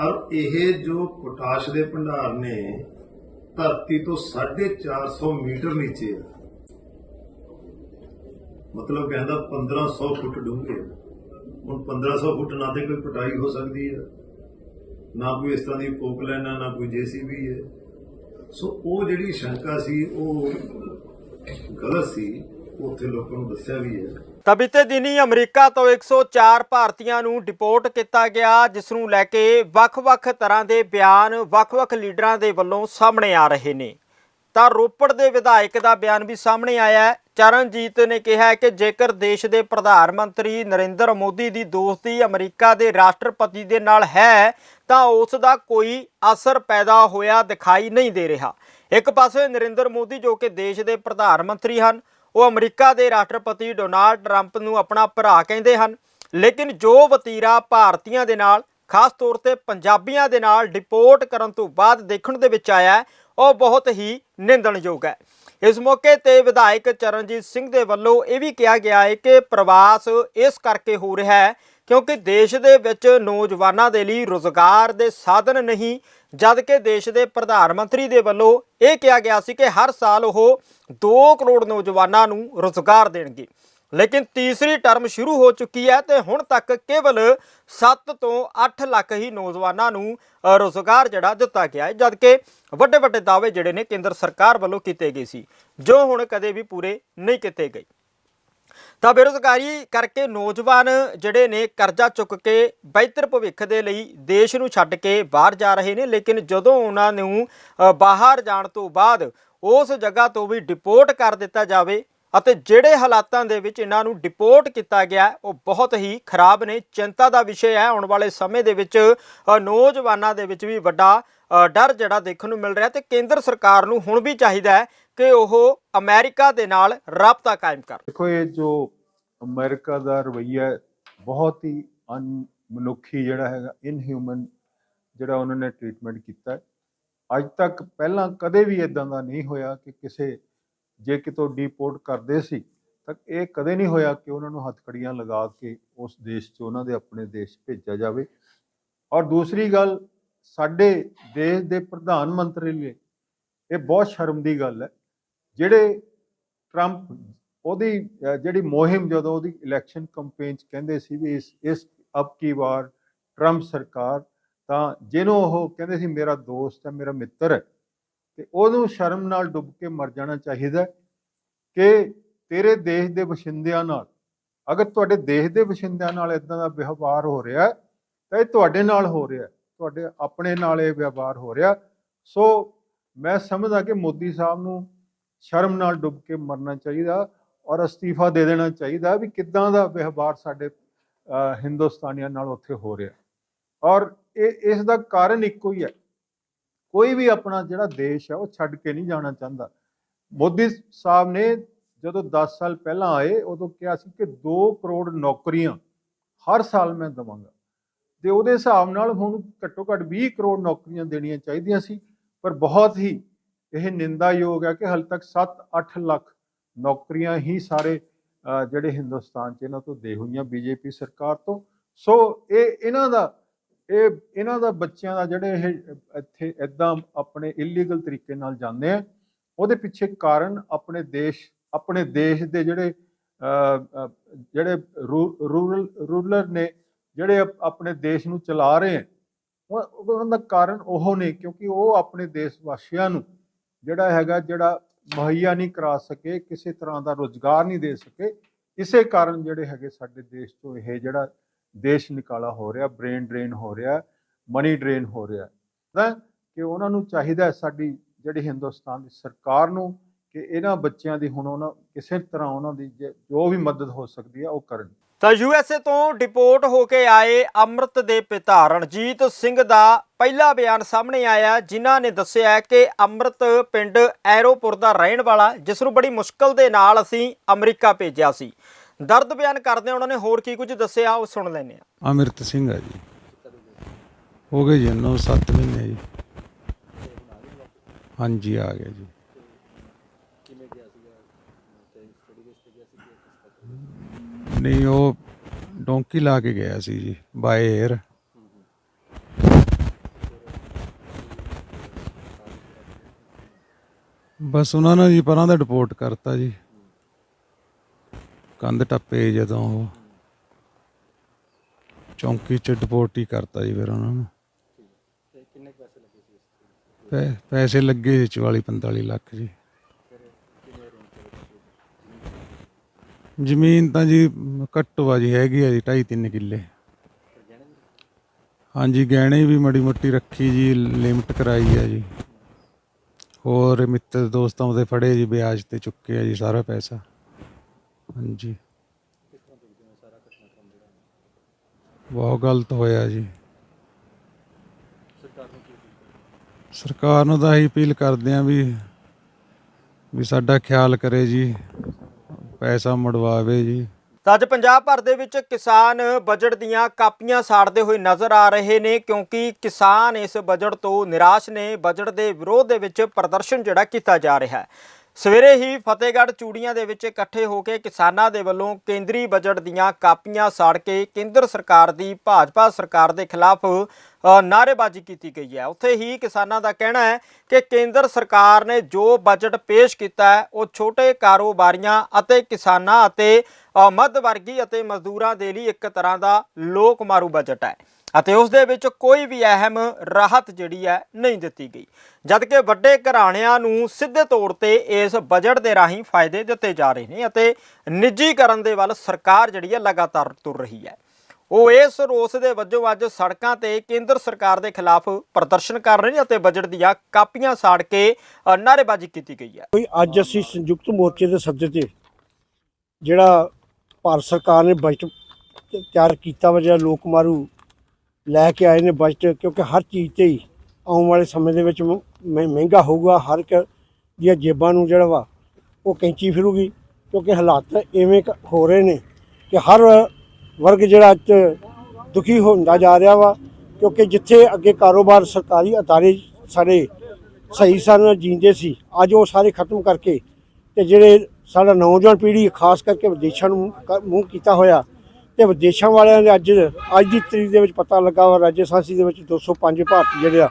ਔਰ ਇਹ ਜੋ ਪੋਟਾਸ਼ ਦੇ ਭੰਡਾਰ ਨੇ, ਧਰਤੀ ਤੋਂ 450 ਮੀਟਰ ਨੀਚੇ ਆ। ਮਤਲਬ ਕਹਿੰਦਾ 1500 ਫੁੱਟ ਡੂੰਘੇ ਆ। ਹੁਣ 1500 ਫੁੱਟ ਨਾ ਤੇ ਕੋਈ ਪਟਾਈ ਹੋ ਸਕਦੀ ਹੈ। ਨਾ ਕੋਈ ਇਸ ਤਰ੍ਹਾਂ ਦੀ ਪੋਕਲੈਨ ਹੈ, ਨਾ ਕੋਈ ਜੀਸੀਬੀ ਹੈ। ਸੋ ਉਹ ਜਿਹੜੀ ਸ਼ੰਕਾ ਸੀ, ਉਹ ਗਲਤ ਸੀ, ਉੱਥੇ ਲੋਕਾਂ ਨੂੰ ਦੱਸਿਆ ਵੀ ਹੈ। ਤਾਂ ਬੀਤੇ ਦਿਨੀ ਅਮਰੀਕਾ ਤੋਂ 104 ਭਾਰਤੀਆਂ ਨੂੰ ਡਿਪੋਰਟ ਕੀਤਾ ਗਿਆ, ਜਿਸ ਨੂੰ ਲੈ ਕੇ ਵੱਖ-ਵੱਖ ਤਰ੍ਹਾਂ ਦੇ ਬਿਆਨ ਵੱਖ-ਵੱਖ ਲੀਡਰਾਂ ਦੇ ਵੱਲੋਂ ਸਾਹਮਣੇ ਆ ਰਹੇ ਨੇ। ਤਾਂ ਰੋਪੜ ਦੇ ਵਿਧਾਇਕ ਦਾ ਬਿਆਨ ਵੀ ਸਾਹਮਣੇ ਆਇਆ ਹੈ। ਚਰਨਜੀਤ ਨੇ ਕਿਹਾ ਕਿ ਜੇਕਰ ਦੇਸ਼ ਦੇ ਪ੍ਰਧਾਨ ਮੰਤਰੀ ਨਰਿੰਦਰ ਮੋਦੀ ਦੀ ਦੋਸਤੀ ਅਮਰੀਕਾ ਦੇ ਰਾਸ਼ਟਰਪਤੀ ਦੇ ਨਾਲ ਹੈ, ਤਾਂ ਉਸ ਦਾ ਕੋਈ ਅਸਰ ਪੈਦਾ ਹੋਇਆ ਦਿਖਾਈ ਨਹੀਂ ਦੇ ਰਿਹਾ। ਇੱਕ ਪਾਸੇ ਨਰਿੰਦਰ ਮੋਦੀ ਜੋ ਕਿ ਦੇਸ਼ ਦੇ ਪ੍ਰਧਾਨ ਮੰਤਰੀ ਹਨ, ਉਹ ਅਮਰੀਕਾ ਦੇ ਰਾਸ਼ਟਰਪਤੀ ਡੋਨਾਲਡ ਟਰੰਪ ਨੂੰ ਆਪਣਾ ਭਰਾ ਕਹਿੰਦੇ ਹਨ, ਲੇਕਿਨ ਜੋ ਵਤੀਰਾ ਭਾਰਤੀਆਂ ਦੇ ਨਾਲ, ਖਾਸ ਤੌਰ ਤੇ ਪੰਜਾਬੀਆਂ ਦੇ ਨਾਲ ਡਿਪੋਰਟ ਕਰਨ ਤੋਂ ਬਾਅਦ ਦੇਖਣ ਦੇ ਵਿੱਚ ਆਇਆ, ਉਹ ਬਹੁਤ ਹੀ ਨਿੰਦਣਯੋਗ ਹੈ। ਇਸ ਮੌਕੇ ਤੇ ਵਿਧਾਇਕ ਚਰਨਜੀਤ ਸਿੰਘ ਦੇ ਵੱਲੋਂ ਇਹ ਵੀ ਕਿਹਾ ਗਿਆ ਹੈ ਕਿ ਪ੍ਰਵਾਸ ਇਸ ਕਰਕੇ ਹੋ ਰਿਹਾ ਹੈ ਕਿਉਂਕਿ ਦੇਸ਼ ਦੇ ਵਿੱਚ ਨੌਜਵਾਨਾਂ ਦੇ ਲਈ ਰੋਜ਼ਗਾਰ ਦੇ ਸਾਧਨ ਨਹੀਂ ਜਦ ਕਿ ਦੇਸ਼ ਦੇ ਪ੍ਰਧਾਨ ਮੰਤਰੀ ਦੇ ਵੱਲੋਂ ਇਹ ਕਿਹਾ ਗਿਆ ਸੀ ਕਿ ਹਰ ਸਾਲ ਉਹ 2 ਕਰੋੜ ਨੌਜਵਾਨਾਂ ਨੂੰ ਰੋਜ਼ਗਾਰ ਦੇਣਗੇ। ਲੇਕਿਨ ਤੀਸਰੀ ਟਰਮ ਸ਼ੁਰੂ ਹੋ ਚੁੱਕੀ ਹੈ ਤੇ ਹੁਣ ਤੱਕ ਕੇਵਲ 7 ਤੋਂ 8 ਲੱਖ ਹੀ ਨੌਜਵਾਨਾਂ ਨੂੰ ਅ, ਰੁਜ਼ਗਾਰ ਜਿਹੜਾ ਦਿੱਤਾ ਗਿਆ ਹੈ ਜਦਕਿ ਵੱਡੇ ਵੱਡੇ ਦਾਅਵੇ ਜਿਹੜੇ ਨੇ ਕੇਂਦਰ ਸਰਕਾਰ ਵੱਲੋਂ ਕੀਤੇ ਗਏ ਸੀ ਜੋ ਹੁਣ ਕਦੇ ਵੀ ਪੂਰੇ ਨਹੀਂ ਕੀਤੇ ਗਏ। ਤਾਂ ਬੇਰੁਜ਼ਗਾਰੀ ਕਰਕੇ ਨੌਜਵਾਨ ਜਿਹੜੇ ਨੇ ਕਰਜ਼ਾ ਚੁੱਕ ਕੇ ਬਿਹਤਰ ਭਵਿੱਖ ਦੇ ਲਈ ਦੇਸ਼ ਨੂੰ ਛੱਡ ਕੇ ਬਾਹਰ ਜਾ ਰਹੇ ਨੇ ਲੇਕਿਨ ਜਦੋਂ ਉਹਨਾਂ ਨੂੰ ਬਾਹਰ ਜਾਣ ਤੋਂ ਬਾਅਦ ਉਸ ਜਗ੍ਹਾ ਤੋਂ ਵੀ ਡਿਪੋਰਟ ਕਰ ਦਿੱਤਾ ਜਾਵੇ ਅਤੇ ਜਿਹੜੇ ਹਾਲਾਤਾਂ ਦੇ ਵਿੱਚ ਇਹਨਾਂ ਨੂੰ ਡਿਪੋਰਟ ਕੀਤਾ ਗਿਆ, ਉਹ ਬਹੁਤ ਹੀ ਖਰਾਬ ਨੇ। ਚਿੰਤਾ ਦਾ ਵਿਸ਼ਾ ਹੈ, ਆਉਣ ਵਾਲੇ ਸਮੇਂ ਦੇ ਵਿੱਚ ਨੌਜਵਾਨਾਂ ਦੇ ਵਿੱਚ ਵੀ ਵੱਡਾ ਡਰ ਜਿਹੜਾ ਦੇਖਣ ਨੂੰ ਮਿਲ ਰਿਹਾ ਤੇ ਕੇਂਦਰ ਸਰਕਾਰ ਨੂੰ ਹੁਣ ਵੀ ਚਾਹੀਦਾ ਹੈ ਕਿ ਉਹ ਅਮਰੀਕਾ ਦੇ ਨਾਲ ਰਾਬਤਾ ਕਾਇਮ ਕਰ। ਦੇਖੋ, ਇਹ ਜੋ ਅਮਰੀਕਾ ਦਾ ਰਵੱਈਆ ਬਹੁਤ ਹੀ ਅਨਮਨੁੱਖੀ ਜਿਹੜਾ ਹੈਗਾ ਇਨਹਿਊਮਨ ਜਿਹੜਾ ਉਹਨਾਂ ਨੇ ਟ੍ਰੀਟਮੈਂਟ ਕੀਤਾ ਅੱਜ ਤੱਕ ਪਹਿਲਾਂ ਕਦੇ ਵੀ ਇਦਾਂ ਦਾ ਨਹੀਂ ਹੋਇਆ ਕਿ ਕਿਸੇ ਜੇ ਕਿਤੋਂ ਡੀਪੋਰਟ ਕਰਦੇ ਸੀ, ਤਾਂ ਇਹ ਕਦੇ ਨਹੀਂ ਹੋਇਆ ਕਿ ਉਹਨਾਂ ਨੂੰ ਹੱਥਕੜੀਆਂ ਲਗਾ ਕੇ ਉਸ ਦੇਸ਼ 'ਚ ਉਹਨਾਂ ਦੇ ਆਪਣੇ ਦੇਸ਼ ਭੇਜਿਆ ਜਾਵੇ। ਔਰ ਦੂਸਰੀ ਗੱਲ, ਸਾਡੇ ਦੇਸ਼ ਦੇ ਪ੍ਰਧਾਨ ਮੰਤਰੀ ਲਈ ਇਹ ਬਹੁਤ ਸ਼ਰਮ ਦੀ ਗੱਲ ਹੈ। ਜਿਹੜੇ ਟਰੰਪ ਉਹਦੀ ਜਿਹੜੀ ਮੁਹਿੰਮ ਜਦੋਂ ਉਹਦੀ ਇਲੈਕਸ਼ਨ ਕੰਪੇਨ ਚ ਕਹਿੰਦੇ ਸੀ ਵੀ ਇਸ ਇਸ ਅਬ ਕੀ ਵਾਰ ਟਰੰਪ ਸਰਕਾਰ ਤਾਂ ਜਿਹਨੂੰ ਉਹ ਕਹਿੰਦੇ ਸੀ, ਮੇਰਾ ਦੋਸਤ ਹੈ, ਮੇਰਾ ਮਿੱਤਰ ਹੈ। ਤੇ ਉਹਨੂੰ ਸ਼ਰਮ ਨਾਲ ਡੁੱਬ ਕੇ ਮਰ ਜਾਣਾ ਚਾਹੀਦਾ ਕਿ ਤੇਰੇ ਦੇਸ਼ ਦੇ ਵਸਿੰਦਿਆਂ ਨਾਲ, ਅਗਰ ਤੁਹਾਡੇ ਦੇਸ਼ ਦੇ ਵਸਿੰਦਿਆਂ ਨਾਲ ਇਦਾਂ ਦਾ ਵਿਵਹਾਰ ਹੋ ਰਿਹਾ ਤਾਂ ਇਹ ਤੁਹਾਡੇ ਨਾਲ ਹੋ ਰਿਹਾ ਤੁਹਾਡੇ ਆਪਣੇ ਨਾਲ ਇਹ ਵਿਵਹਾਰ ਹੋ ਰਿਹਾ ਸੋ ਮੈਂ ਸਮਝਦਾ ਕਿ ਮੋਦੀ ਸਾਹਿਬ ਨੂੰ ਸ਼ਰਮ ਨਾਲ ਡੁੱਬ ਕੇ ਮਰਨਾ ਚਾਹੀਦਾ ਔਰ ਅਸਤੀਫਾ ਦੇ ਦੇਣਾ ਚਾਹੀਦਾ ਵੀ ਕਿੱਦਾਂ ਦਾ ਵਿਵਹਾਰ ਸਾਡੇ ਹਿੰਦੁਸਤਾਨੀਆਂ ਨਾਲ ਉੱਥੇ ਹੋ ਰਿਹਾ ਔਰ ਇਹ, ਇਸ ਦਾ ਕਾਰਨ ਇੱਕੋ ਹੀ ਹੈ ਕੋਈ ਵੀ ਆਪਣਾ ਜਿਹੜਾ ਦੇਸ਼ ਹੈ ਉਹ ਛੱਡ ਕੇ ਨਹੀਂ ਜਾਣਾ ਚਾਹੁੰਦਾ। ਮੋਦੀ ਸਾਹਿਬ ਨੇ ਜਦੋਂ 10 ਸਾਲ ਪਹਿਲਾਂ ਆਏ, ਉਦੋਂ ਕਿਹਾ ਸੀ ਕਿ 2 ਕਰੋੜ ਨੌਕਰੀਆਂ ਹਰ ਸਾਲ ਮੈਂ ਦਵਾਂਗਾ। ਤੇ ਉਹਦੇ ਹਿਸਾਬ ਨਾਲ ਹੁਣ ਘੱਟੋ ਘੱਟ 20 ਕਰੋੜ ਨੌਕਰੀਆਂ ਦੇਣੀਆਂ ਚਾਹੀਦੀਆਂ ਸੀ, ਪਰ ਬਹੁਤ ਹੀ ਇਹ ਨਿੰਦਾਯੋਗ ਹੈ ਕਿ ਹਾਲੇ ਤੱਕ 7-8 ਲੱਖ ਨੌਕਰੀਆਂ ਹੀ ਸਾਰੇ ਜਿਹੜੇ ਹਿੰਦੁਸਤਾਨ 'ਚ ਇਹਨਾਂ ਤੋਂ ਦੇ ਹੋਈਆਂ, ਬੀਜੇਪੀ ਸਰਕਾਰ ਤੋਂ। ਸੋ ਇਹ, ਇਹਨਾਂ ਦਾ ਇਹ, ਇਹਨਾਂ ਦਾ ਬੱਚਿਆਂ ਦਾ ਜਿਹੜੇ ਇਹ, ਇੱਥੇ ਇਦਾਂ ਆਪਣੇ ਇਲੀਗਲ ਤਰੀਕੇ ਨਾਲ ਜਾਂਦੇ ਆ, ਉਹਦੇ ਪਿੱਛੇ ਕਾਰਨ ਆਪਣੇ ਦੇਸ਼ ਆਪਣੇ ਦੇਸ਼ ਦੇ ਜਿਹੜੇ ਜਿਹੜੇ ਰੂ- ਰੂਰਲ, ਰੂਰਲਰ ਨੇ, ਜਿਹੜੇ ਆਪਣੇ ਦੇਸ਼ ਨੂੰ ਚਲਾ ਰਹੇ ਆ, ਉਹ- ਉਹਨਾਂ ਦਾ ਕਾਰਨ ਉਹ ਨੇ, ਕਿਉਂਕਿ ਉਹ ਆਪਣੇ ਦੇਸ਼ ਵਾਸੀਆਂ ਨੂੰ ਜਿਹੜਾ ਹੈਗਾ, ਜਿਹੜਾ ਮੁਹੱਈਆ ਨਹੀਂ ਕਰਾ ਸਕੇ, ਕਿਸੇ ਤਰ੍ਹਾਂ ਦਾ ਰੋਜ਼ਗਾਰ ਨਹੀਂ ਦੇ ਸਕੇ, ਇਸੇ ਕਾਰਨ ਜਿਹੜੇ ਹੈਗੇ ਸਾਡੇ ਦੇਸ਼ ਤੋਂ ਇਹ ਜਿਹੜਾ ਦੇਸ਼ ਨਿਕਾਲਾ ਹੋ ਰਿਹਾ ਬ੍ਰੇਨ ਡਰੇਨ ਹੋ ਰਿਹਾ ਮਨੀ ਡਰੇਨ ਹੋ ਰਿਹਾ। ਤਾਂ ਕਿ ਉਹਨਾਂ ਨੂੰ ਚਾਹੀਦਾ ਸਾਡੀ ਜਿਹੜੀ ਹਿੰਦੁਸਤਾਨ ਦੀ ਸਰਕਾਰ ਨੂੰ ਕਿ ਇਹਨਾਂ ਬੱਚਿਆਂ ਦੀ ਹੁਣ ਉਹਨਾਂ ਕਿਸੇ ਤਰ੍ਹਾਂ ਉਹਨਾਂ ਦੀ ਜੋ ਵੀ ਮਦਦ ਹੋ ਸਕਦੀ ਹੈ ਉਹ ਕਰਨ। ਤਾਂ ਯੂਐਸਏ ਤੋਂ ਡਿਪੋਰਟ ਹੋ ਕੇ ਆਏ ਅੰਮ੍ਰਿਤ ਦੇ ਪਿਤਾ ਰਣਜੀਤ ਸਿੰਘ ਦਾ ਪਹਿਲਾ ਬਿਆਨ ਸਾਹਮਣੇ ਆਇਆ ਜਿਨ੍ਹਾਂ ਨੇ ਦੱਸਿਆ ਕਿ ਅੰਮ੍ਰਿਤ ਪਿੰਡ ਐਰੋਪੁਰ ਦਾ ਰਹਿਣ ਵਾਲਾ, ਜਿਸ ਨੂੰ ਬੜੀ ਮੁਸ਼ਕਲ ਦੇ ਨਾਲ ਅਸੀਂ ਅਮਰੀਕਾ ਭੇਜਿਆ ਸੀ। ਦਰਦ ਬਿਆਨ ਕਰਦੇ ਉਹਨਾਂ ਨੇ ਹੋਰ ਕੀ ਕੁਝ ਦੱਸਿਆ ਉਹ ਸੁਣ ਲੈਂਦੇ ਹਾਂ। ਅਮਿਰਤ ਸਿੰਘ ਆ ਜੀ। ਹੋ ਗਏ ਜੀ 9-7 ਮਹੀਨੇ ਜੀ। ਹਾਂਜੀ, ਆ ਗਿਆ ਜੀ। ਨਹੀਂ, ਉਹ ਡੋਂਕੀ ਲਾ ਕੇ ਗਿਆ ਸੀ ਜੀ, ਬਾਏ 에ਅਰ ਬਸ ਉਹਨਾਂ ਨੇ ਜੀ ਪਰਾਂ ਦਾ ਰਿਪੋਰਟ ਕਰਤਾ ਜੀ। ਕੰਧ ਟੱਪੇ ਜਦੋਂ ਉਹ ਚੌਂਕੀ ਚ ਡਿਪੋਰਟ ਹੀ ਕਰਤਾ ਜੀ ਫਿਰ ਉਹਨਾਂ ਨੂੰ। ਪੈ- ਪੈਸੇ ਲੱਗੇ ਸੀ 44 45 ਲੱਖ ਜੀ। ਜ਼ਮੀਨ ਤਾਂ ਜੀ ਘੱਟੋ ਆ ਜੀ, ਹੈਗੀ ਆ ਜੀ 2.5 3 ਕਿੱਲੇ। ਹਾਂਜੀ, ਗਹਿਣੇ ਵੀ ਮੜੀ ਮੋਟੀ ਰੱਖੀ ਜੀ, ਲਿਮਟ ਕਰਾਈ ਆ ਜੀ। ਹੋਰ ਮਿੱਤਰ ਦੋਸਤਾਂ ਉਹਦੇ ਫੜੇ ਜੀ, ਵਿਆਜ ਤੇ ਚੁੱਕੇ ਆ ਜੀ ਸਾਰਾ ਪੈਸਾ। ਹਾਂਜੀ। ਬਹੁਤ ਗਲਤ ਹੋਇਆ ਜੀ। ਸਰਕਾਰ ਨੂੰ ਤਾਂ ਇਹੀ ਅਪੀਲ ਕਰਦੇ ਆਂ ਵੀ ਵੀ ਸਾਡਾ ਖਿਆਲ ਕਰੇ ਜੀ, ਪੈਸਾ ਮੁੜਵਾਵੇ ਜੀ। ਤਾਂ ਅੱਜ ਪੰਜਾਬ ਭਰ ਦੇ ਵਿੱਚ ਕਿਸਾਨ ਬਜਟ ਦੀਆਂ ਕਾਪੀਆਂ ਸਾੜਦੇ ਹੋਏ ਨਜ਼ਰ ਆ ਰਹੇ ਨੇ, ਕਿਉਂਕਿ ਕਿਸਾਨ ਇਸ ਬਜਟ ਤੋਂ ਨਿਰਾਸ਼ ਨੇ। ਬਜਟ ਦੇ ਵਿਰੋਧ ਦੇ ਵਿੱਚ ਪ੍ਰਦਰਸ਼ਨ ਜਿਹੜਾ ਕੀਤਾ ਜਾ ਰਿਹਾ ਹੈ। ਸਵੇਰੇ ਹੀ ਫਤਿਹਗੜ੍ਹ ਚੂੜੀਆਂ ਦੇ ਵਿੱਚ ਇਕੱਠੇ ਹੋ ਕੇ ਕਿਸਾਨਾਂ ਦੇ ਵੱਲੋਂ ਕੇਂਦਰੀ ਬਜਟ ਦੀਆਂ ਕਾਪੀਆਂ ਸਾੜ ਕੇ ਕੇਂਦਰ ਸਰਕਾਰ ਦੀ ਭਾਜਪਾ ਸਰਕਾਰ ਦੇ ਖਿਲਾਫ ਅ, ਨਾਅਰੇਬਾਜ਼ੀ ਕੀਤੀ ਗਈ ਹੈ। ਉੱਥੇ ਹੀ ਕਿਸਾਨਾਂ ਦਾ ਕਹਿਣਾ ਹੈ ਕਿ ਕੇਂਦਰ ਸਰਕਾਰ ਨੇ ਜੋ ਬਜਟ ਪੇਸ਼ ਕੀਤਾ ਹੈ ਉਹ ਛੋਟੇ ਕਾਰੋਬਾਰੀਆਂ ਅਤੇ ਕਿਸਾਨਾਂ ਅਤੇ ਮੱਧ ਵਰਗੀ ਅਤੇ ਮਜ਼ਦੂਰਾਂ ਦੇ ਲਈ ਇੱਕ ਤਰ੍ਹਾਂ ਦਾ ਲੋਕ ਮਾਰੂ ਬਜਟ ਹੈ। ਅਤੇ ਉਸ ਦੇ ਵਿੱਚ ਕੋਈ ਵੀ ਅਹਿਮ ਰਾਹਤ ਜਿਹੜੀ ਹੈ ਨਹੀਂ ਦਿੱਤੀ ਗਈ। ਜਦਕਿ ਵੱਡੇ ਘਰਾਣਿਆਂ ਨੂੰ ਸਿੱਧੇ ਤੌਰ ਤੇ ਇਸ ਬਜਟ ਦੇ ਰਾਹੀਂ ਫਾਇਦੇ ਦਿੱਤੇ ਜਾ ਰਹੇ ਨੇ ਅਤੇ ਨਿੱਜੀਕਰਨ ਦੇ ਵੱਲ ਸਰਕਾਰ ਜਿਹੜੀ ਹੈ ਲਗਾਤਾਰ ਤੁਰ ਰਹੀ ਹੈ। ਉਹ ਇਸ ਰੋਸ ਦੇ ਵਜੋਂ ਅੱਜ ਸੜਕਾਂ ਤੇ ਕੇਂਦਰ ਸਰਕਾਰ ਦੇ ਖਿਲਾਫ ਪ੍ਰਦਰਸ਼ਨ ਕਰ ਰਹੇ ਨੇ ਅਤੇ ਬਜਟ ਦੀਆਂ ਕਾਪੀਆਂ ਸਾੜ ਕੇ ਅ, ਨਾਅਰੇਬਾਜ਼ੀ ਕੀਤੀ ਗਈ ਹੈ। ਕੋਈ ਅੱਜ ਅਸੀਂ ਸੰਯੁਕਤ ਮੋਰਚੇ ਦੇ ਸੱਦੇ ਤੇ ਜਿਹੜਾ ਭਾਰਤ ਸਰਕਾਰ ਨੇ ਬਜਟ ਤਿਆਰ ਕੀਤਾ ਵਾ ਜਿਹੜਾ ਲੋਕ ਮਾਰੂ ਲੈ ਕੇ ਆਏ ਨੇ ਬਜਟ ਕਿਉਂਕਿ ਹਰ ਚੀਜ਼ ਤੇ ਹੀ ਆਉਣ ਵਾਲੇ ਸਮੇਂ ਦੇ ਵਿੱਚ ਮ- ਮਹਿੰਗਾ ਹੋਊਗਾ, ਹਰ ਇੱਕ ਦੀਆਂ ਜੇਬਾਂ ਨੂੰ ਜਿਹੜਾ ਵਾ ਉਹ ਕੈਂਚੀ ਫਿਰੂਗੀ, ਕਿਉਂਕਿ ਹਾਲਾਤ ਐਵੇਂ ਹੋ ਰਹੇ ਨੇ ਕਿ ਹਰ ਵਰਗ ਜਿਹੜਾ ਅੱਜ ਦੁਖੀ ਹੁੰਦਾ ਜਾ ਰਿਹਾ ਵਾ, ਕਿਉਂਕਿ ਜਿੱਥੇ ਅੱਗੇ ਕਾਰੋਬਾਰ ਸਰਕਾਰੀ ਅਦਾਰੇ ਸਾਰੇ ਸਹੀ ਸਨ, ਜੀਂਦੇ ਸੀ, ਅੱਜ ਉਹ ਸਾਰੇ ਖਤਮ ਕਰਕੇ ਤੇ ਜਿਹੜੇ ਸਾਡਾ ਨੌਜਵਾਨ ਪੀੜ੍ਹੀ, ਖਾਸ ਕਰਕੇ ਵਿਦੇਸ਼ਾਂ ਨੂੰ ਕ- ਮੂੰਹ ਕੀਤਾ ਹੋਇਆ ਤੇ ਵਿਦੇਸ਼ਾਂ ਵਾਲਿਆਂ ਦੇ ਅੱਜ ਅੱਜ ਦੀ ਤਰੀਕ ਦੇ ਵਿੱਚ ਪਤਾ ਲੱਗਾ ਵਾ, ਰਾਜਸਥਾਨੀ ਦੇ ਵਿੱਚ 205 ਭਾਰਤੀ ਜਿਹੜੇ ਆ,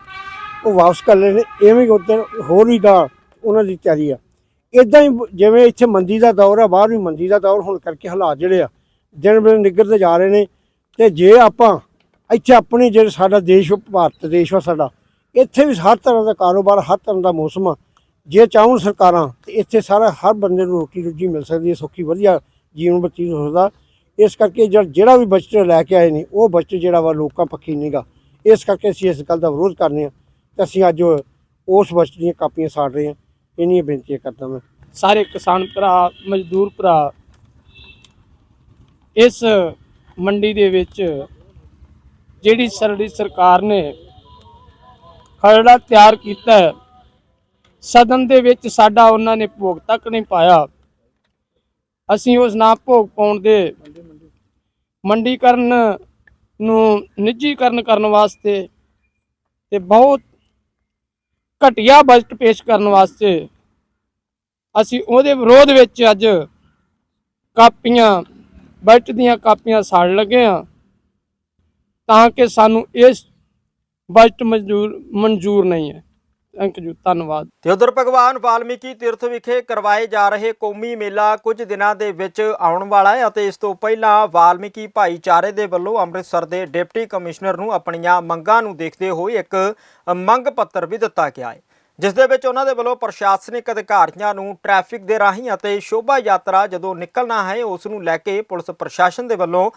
ਉਹ ਵਾਪਸ ਕਰ ਲਏ ਨੇ। ਐਵੇਂ ਹੀ ਹੋਰ ਵੀ ਗਾ ਉਹਨਾਂ ਦੀ ਤਿਆਰੀ ਆ। ਇਦਾਂ ਹੀ ਜਿਵੇਂ ਇੱਥੇ ਮੰਦੀ ਦਾ ਦੌਰ ਆ, ਬਾਹਰ ਵੀ ਮੰਦੀ ਦਾ ਦੌਰ, ਹੋਣ ਕਰਕੇ ਹਾਲਾਤ ਜਿਹੜੇ ਆ, ਦਿਨ ਦਿਨ ਨਿੱਘਰਦੇ ਜਾ ਰਹੇ ਨੇ। ਤੇ ਜੇ ਆਪਾਂ ਇੱਥੇ ਆਪਣੀ ਜਿਹੜੇ ਸਾਡਾ ਦੇਸ਼ ਭਾਰਤ ਦੇਸ਼ ਵਾ ਸਾਡਾ, ਇੱਥੇ ਵੀ ਹਰ ਤਰ੍ਹਾਂ ਦਾ ਕਾਰੋਬਾਰ, ਹਰ ਤਰ੍ਹਾਂ ਦਾ ਮੌਸਮ ਆ। ਜੇ ਚਾਹਣ ਸਰਕਾਰਾਂ, ਤੇ ਇੱਥੇ ਸਾਰਾ ਹਰ ਬੰਦੇ ਨੂੰ ਰੋਟੀ ਰੋਜੀ ਮਿਲ ਸਕਦੀ ਹੈ, ਸੌਖੀ, ਵਧੀਆ ਜੀਵਨ ਬਤੀਤ ਹੋ ਸਕਦਾ। ਇਸ ਕਰਕੇ ਜਿਹੜਾ ਵੀ ਬਜਟ ਲੈ ਕੇ ਆਏ ਨੇ, ਉਹ ਬਜਟ ਜਿਹੜਾ ਵਾ ਲੋਕਾਂ ਪੱਖੀ ਨਹੀਂਗਾ ਇਸ ਕਰਕੇ ਅਸੀਂ ਇਸ ਗੱਲ ਦਾ ਵਿਰੋਧ ਕਰਨੇ ਆ ਤੇ ਅਸੀਂ ਅੱਜ ਉਸ ਬਜਟ ਦੀਆਂ ਕਾਪੀਆਂ ਸਾੜ ਰਹੇ ਹਾਂ ਇੰਨੀਆਂ ਬੇਨਤੀਆਂ ਕਰਦਾ ਮੈਂ। ਸਾਰੇ ਕਿਸਾਨ ਭਰਾ, ਮਜ਼ਦੂਰ ਭਰਾ, ਇਸ ਮੰਡੀ ਦੇ ਵਿੱਚ ਜਿਹੜੀ ਸਾਡੀ ਸਰਕਾਰ ਨੇ ਖਰੜਾ ਤਿਆਰ ਕੀਤਾ ਸਦਨ ਦੇ ਵਿੱਚ ਸਾਡਾ ਉਹਨਾਂ ਨੇ ਭੋਗ ਤੱਕ ਨਹੀਂ ਪਾਇਆ। ਅਸੀਂ ਉਸ ਨਾ ਭੋਗ ਪਾਉਣ ਦੇ ਮੰਡੀਕਰਨ ਨੂੰ ਨਿੱਜੀਕਰਨ ਕਰਨ ਵਾਸਤੇ ਤੇ ਬਹੁਤ ਘਟੀਆ ਬਜਟ ਪੇਸ਼ ਕਰਨ ਵਾਸਤੇ ਅਸੀਂ ਉਹਦੇ ਵਿਰੋਧ ਵਿੱਚ ਅੱਜ ਕਾਪੀਆਂ, ਬਜਟ ਦੀਆਂ ਕਾਪੀਆਂ ਸਾੜ ਲੱਗੇ ਆ ਤਾਂ ਕਿ ਸਾਨੂੰ ਇਸ ਬਜਟ ਮਨਜ਼ੂਰ ਮਨਜ਼ੂਰ ਨਹੀਂ ਹੈ। ਥੈਂਕ ਯੂ ਧੰਨਵਾਦ। ਤੇ ਉਧਰ ਭਗਵਾਨ ਵਾਲਮੀਕੀ ਤੀਰਥ ਵਿਖੇ ਕਰਵਾਏ ਜਾ ਰਹੇ ਕੌਮੀ ਮੇਲਾ ਕੁਝ ਦਿਨਾਂ ਦੇ ਵਿੱਚ ਆਉਣ ਵਾਲਾ ਹੈ ਅਤੇ ਇਸ ਤੋਂ ਪਹਿਲਾਂ ਵਾਲਮੀਕੀ ਭਾਈਚਾਰੇ ਦੇ ਵੱਲੋਂ ਅੰਮ੍ਰਿਤਸਰ ਦੇ ਡਿਪਟੀ ਕਮਿਸ਼ਨਰ ਨੂੰ ਆਪਣੀਆਂ ਮੰਗਾਂ ਨੂੰ ਦੇਖਦੇ ਹੋਏ ਇੱਕ ਮੰਗ ਪੱਤਰ ਵੀ ਦਿੱਤਾ ਗਿਆ ਹੈ। ਜਿਸ ਦੇ ਵਿੱਚ ਉਹਨਾਂ ਦੇ ਵੱਲੋਂ ਪ੍ਰਸ਼ਾਸਨਿਕ ਅਧਿਕਾਰੀਆਂ ਨੂੰ ਟ੍ਰੈਫਿਕ ਦੇ ਰਾਹੀਂ ਅਤੇ ਸ਼ੋਭਾ ਯਾਤਰਾ ਜਦੋਂ ਨਿਕਲਣਾ ਹੈ, ਉਸ ਨੂੰ ਲੈ ਕੇ ਪੁਲਿਸ ਪ੍ਰਸ਼ਾਸਨ ਦੇ ਵੱਲੋਂ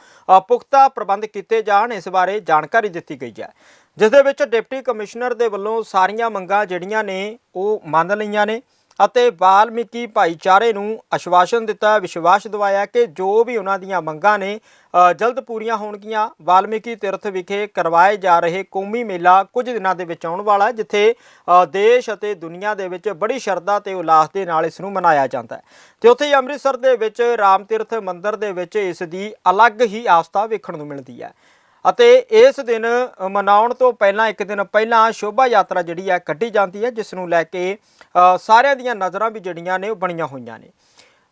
ਪੁਖਤਾ ਪ੍ਰਬੰਧ ਕੀਤੇ ਜਾਣ, ਇਸ ਬਾਰੇ ਜਾਣਕਾਰੀ ਦਿੱਤੀ ਗਈ ਹੈ। ਜਿਸ ਦੇ ਵਿੱਚ ਡਿਪਟੀ ਕਮਿਸ਼ਨਰ ਦੇ ਵੱਲੋਂ ਸਾਰੀਆਂ ਮੰਗਾਂ ਜਿਹੜੀਆਂ ਨੇ ਉਹ ਮੰਨ ਲਈਆਂ ਨੇ ਅਤੇ ਵਾਲਮੀਕੀ ਭਾਈਚਾਰੇ ਨੂੰ ਆਸ਼ਵਾਸਨ ਦਿੱਤਾ, ਵਿਸ਼ਵਾਸ ਦਿਵਾਇਆ ਕਿ ਜੋ ਵੀ ਉਹਨਾਂ ਦੀਆਂ ਮੰਗਾਂ ਨੇ ਜਲਦ ਪੂਰੀਆਂ ਹੋਣਗੀਆਂ। ਵਾਲਮੀਕੀ ਤੀਰਥ ਵਿਖੇ ਕਰਵਾਏ ਜਾ ਰਹੇ ਕੌਮੀ ਮੇਲਾ ਕੁਝ ਦਿਨਾਂ ਦੇ ਵਿੱਚ ਆਉਣ ਵਾਲਾ ਹੈ, ਜਿੱਥੇ ਦੇਸ਼ ਅਤੇ ਦੁਨੀਆ ਦੇ ਵਿੱਚ ਬੜੀ ਸ਼ਰਧਾ ਤੇ ਉਲਾਸ ਦੇ ਨਾਲ ਇਸ ਨੂੰ ਮਨਾਇਆ ਜਾਂਦਾ ਹੈ। ਤੇ ਉੱਥੇ ਹੀ ਅੰਮ੍ਰਿਤਸਰ ਦੇ ਵਿੱਚ ਰਾਮ ਤੀਰਥ ਮੰਦਿਰ ਦੇ ਵਿੱਚ ਇਸ ਦੀ ਅਲੱਗ ਹੀ ਆਸਥਾ ਵੇਖਣ ਨੂੰ ਮਿਲਦੀ ਹੈ। ਅਤੇ ਇਸ ਦਿਨ ਮਨਾਉਣ ਤੋਂ ਪਹਿਲਾਂ, ਇੱਕ ਦਿਨ ਪਹਿਲਾਂ ਸ਼ੋਭਾ ਯਾਤਰਾ ਜਿਹੜੀ ਹੈ ਕੱਢੀ ਜਾਂਦੀ ਹੈ, ਜਿਸ ਨੂੰ ਲੈ ਕੇ ਸਾਰਿਆਂ ਦੀਆਂ ਨਜ਼ਰਾਂ ਵੀ ਜਿਹੜੀਆਂ ਨੇ ਉਹ ਬਣੀਆਂ ਹੋਈਆਂ ਨੇ।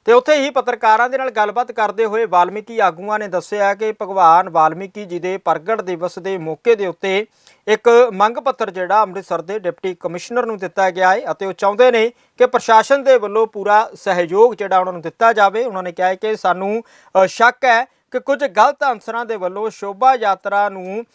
ਤੇ ਉੱਥੇ ਹੀ ਪੱਤਰਕਾਰਾਂ ਦੇ ਨਾਲ ਗੱਲਬਾਤ ਕਰਦੇ ਹੋਏ ਵਾਲਮੀਕੀ ਆਗੂਆਂ ਨੇ ਦੱਸਿਆ ਕਿ ਭਗਵਾਨ ਵਾਲਮੀਕੀ ਜੀ ਦੇ ਪ੍ਰਗਟ ਦਿਵਸ ਦੇ ਮੌਕੇ ਦੇ ਉੱਤੇ ਇੱਕ ਮੰਗ ਪੱਤਰ ਜਿਹੜਾ ਅੰਮ੍ਰਿਤਸਰ ਦੇ ਡਿਪਟੀ ਕਮਿਸ਼ਨਰ ਨੂੰ ਦਿੱਤਾ ਗਿਆ ਹੈ ਅਤੇ ਉਹ ਚਾਹੁੰਦੇ ਨੇ ਕਿ ਪ੍ਰਸ਼ਾਸਨ ਦੇ ਵੱਲੋਂ ਪੂਰਾ ਸਹਿਯੋਗ ਜਿਹੜਾ ਉਹਨਾਂ ਨੂੰ ਦਿੱਤਾ ਜਾਵੇ। ਉਹਨਾਂ ਨੇ ਕਿਹਾ ਹੈ ਕਿ ਸਾਨੂੰ ਸ਼ੱਕ ਹੈ ਕਿ ਕੁਝ ਗਲਤ ਅਨਸਰਾਂ ਦੇ ਵੱਲੋਂ ਸ਼ੋਭਾ ਯਾਤਰਾ ਨੂੰ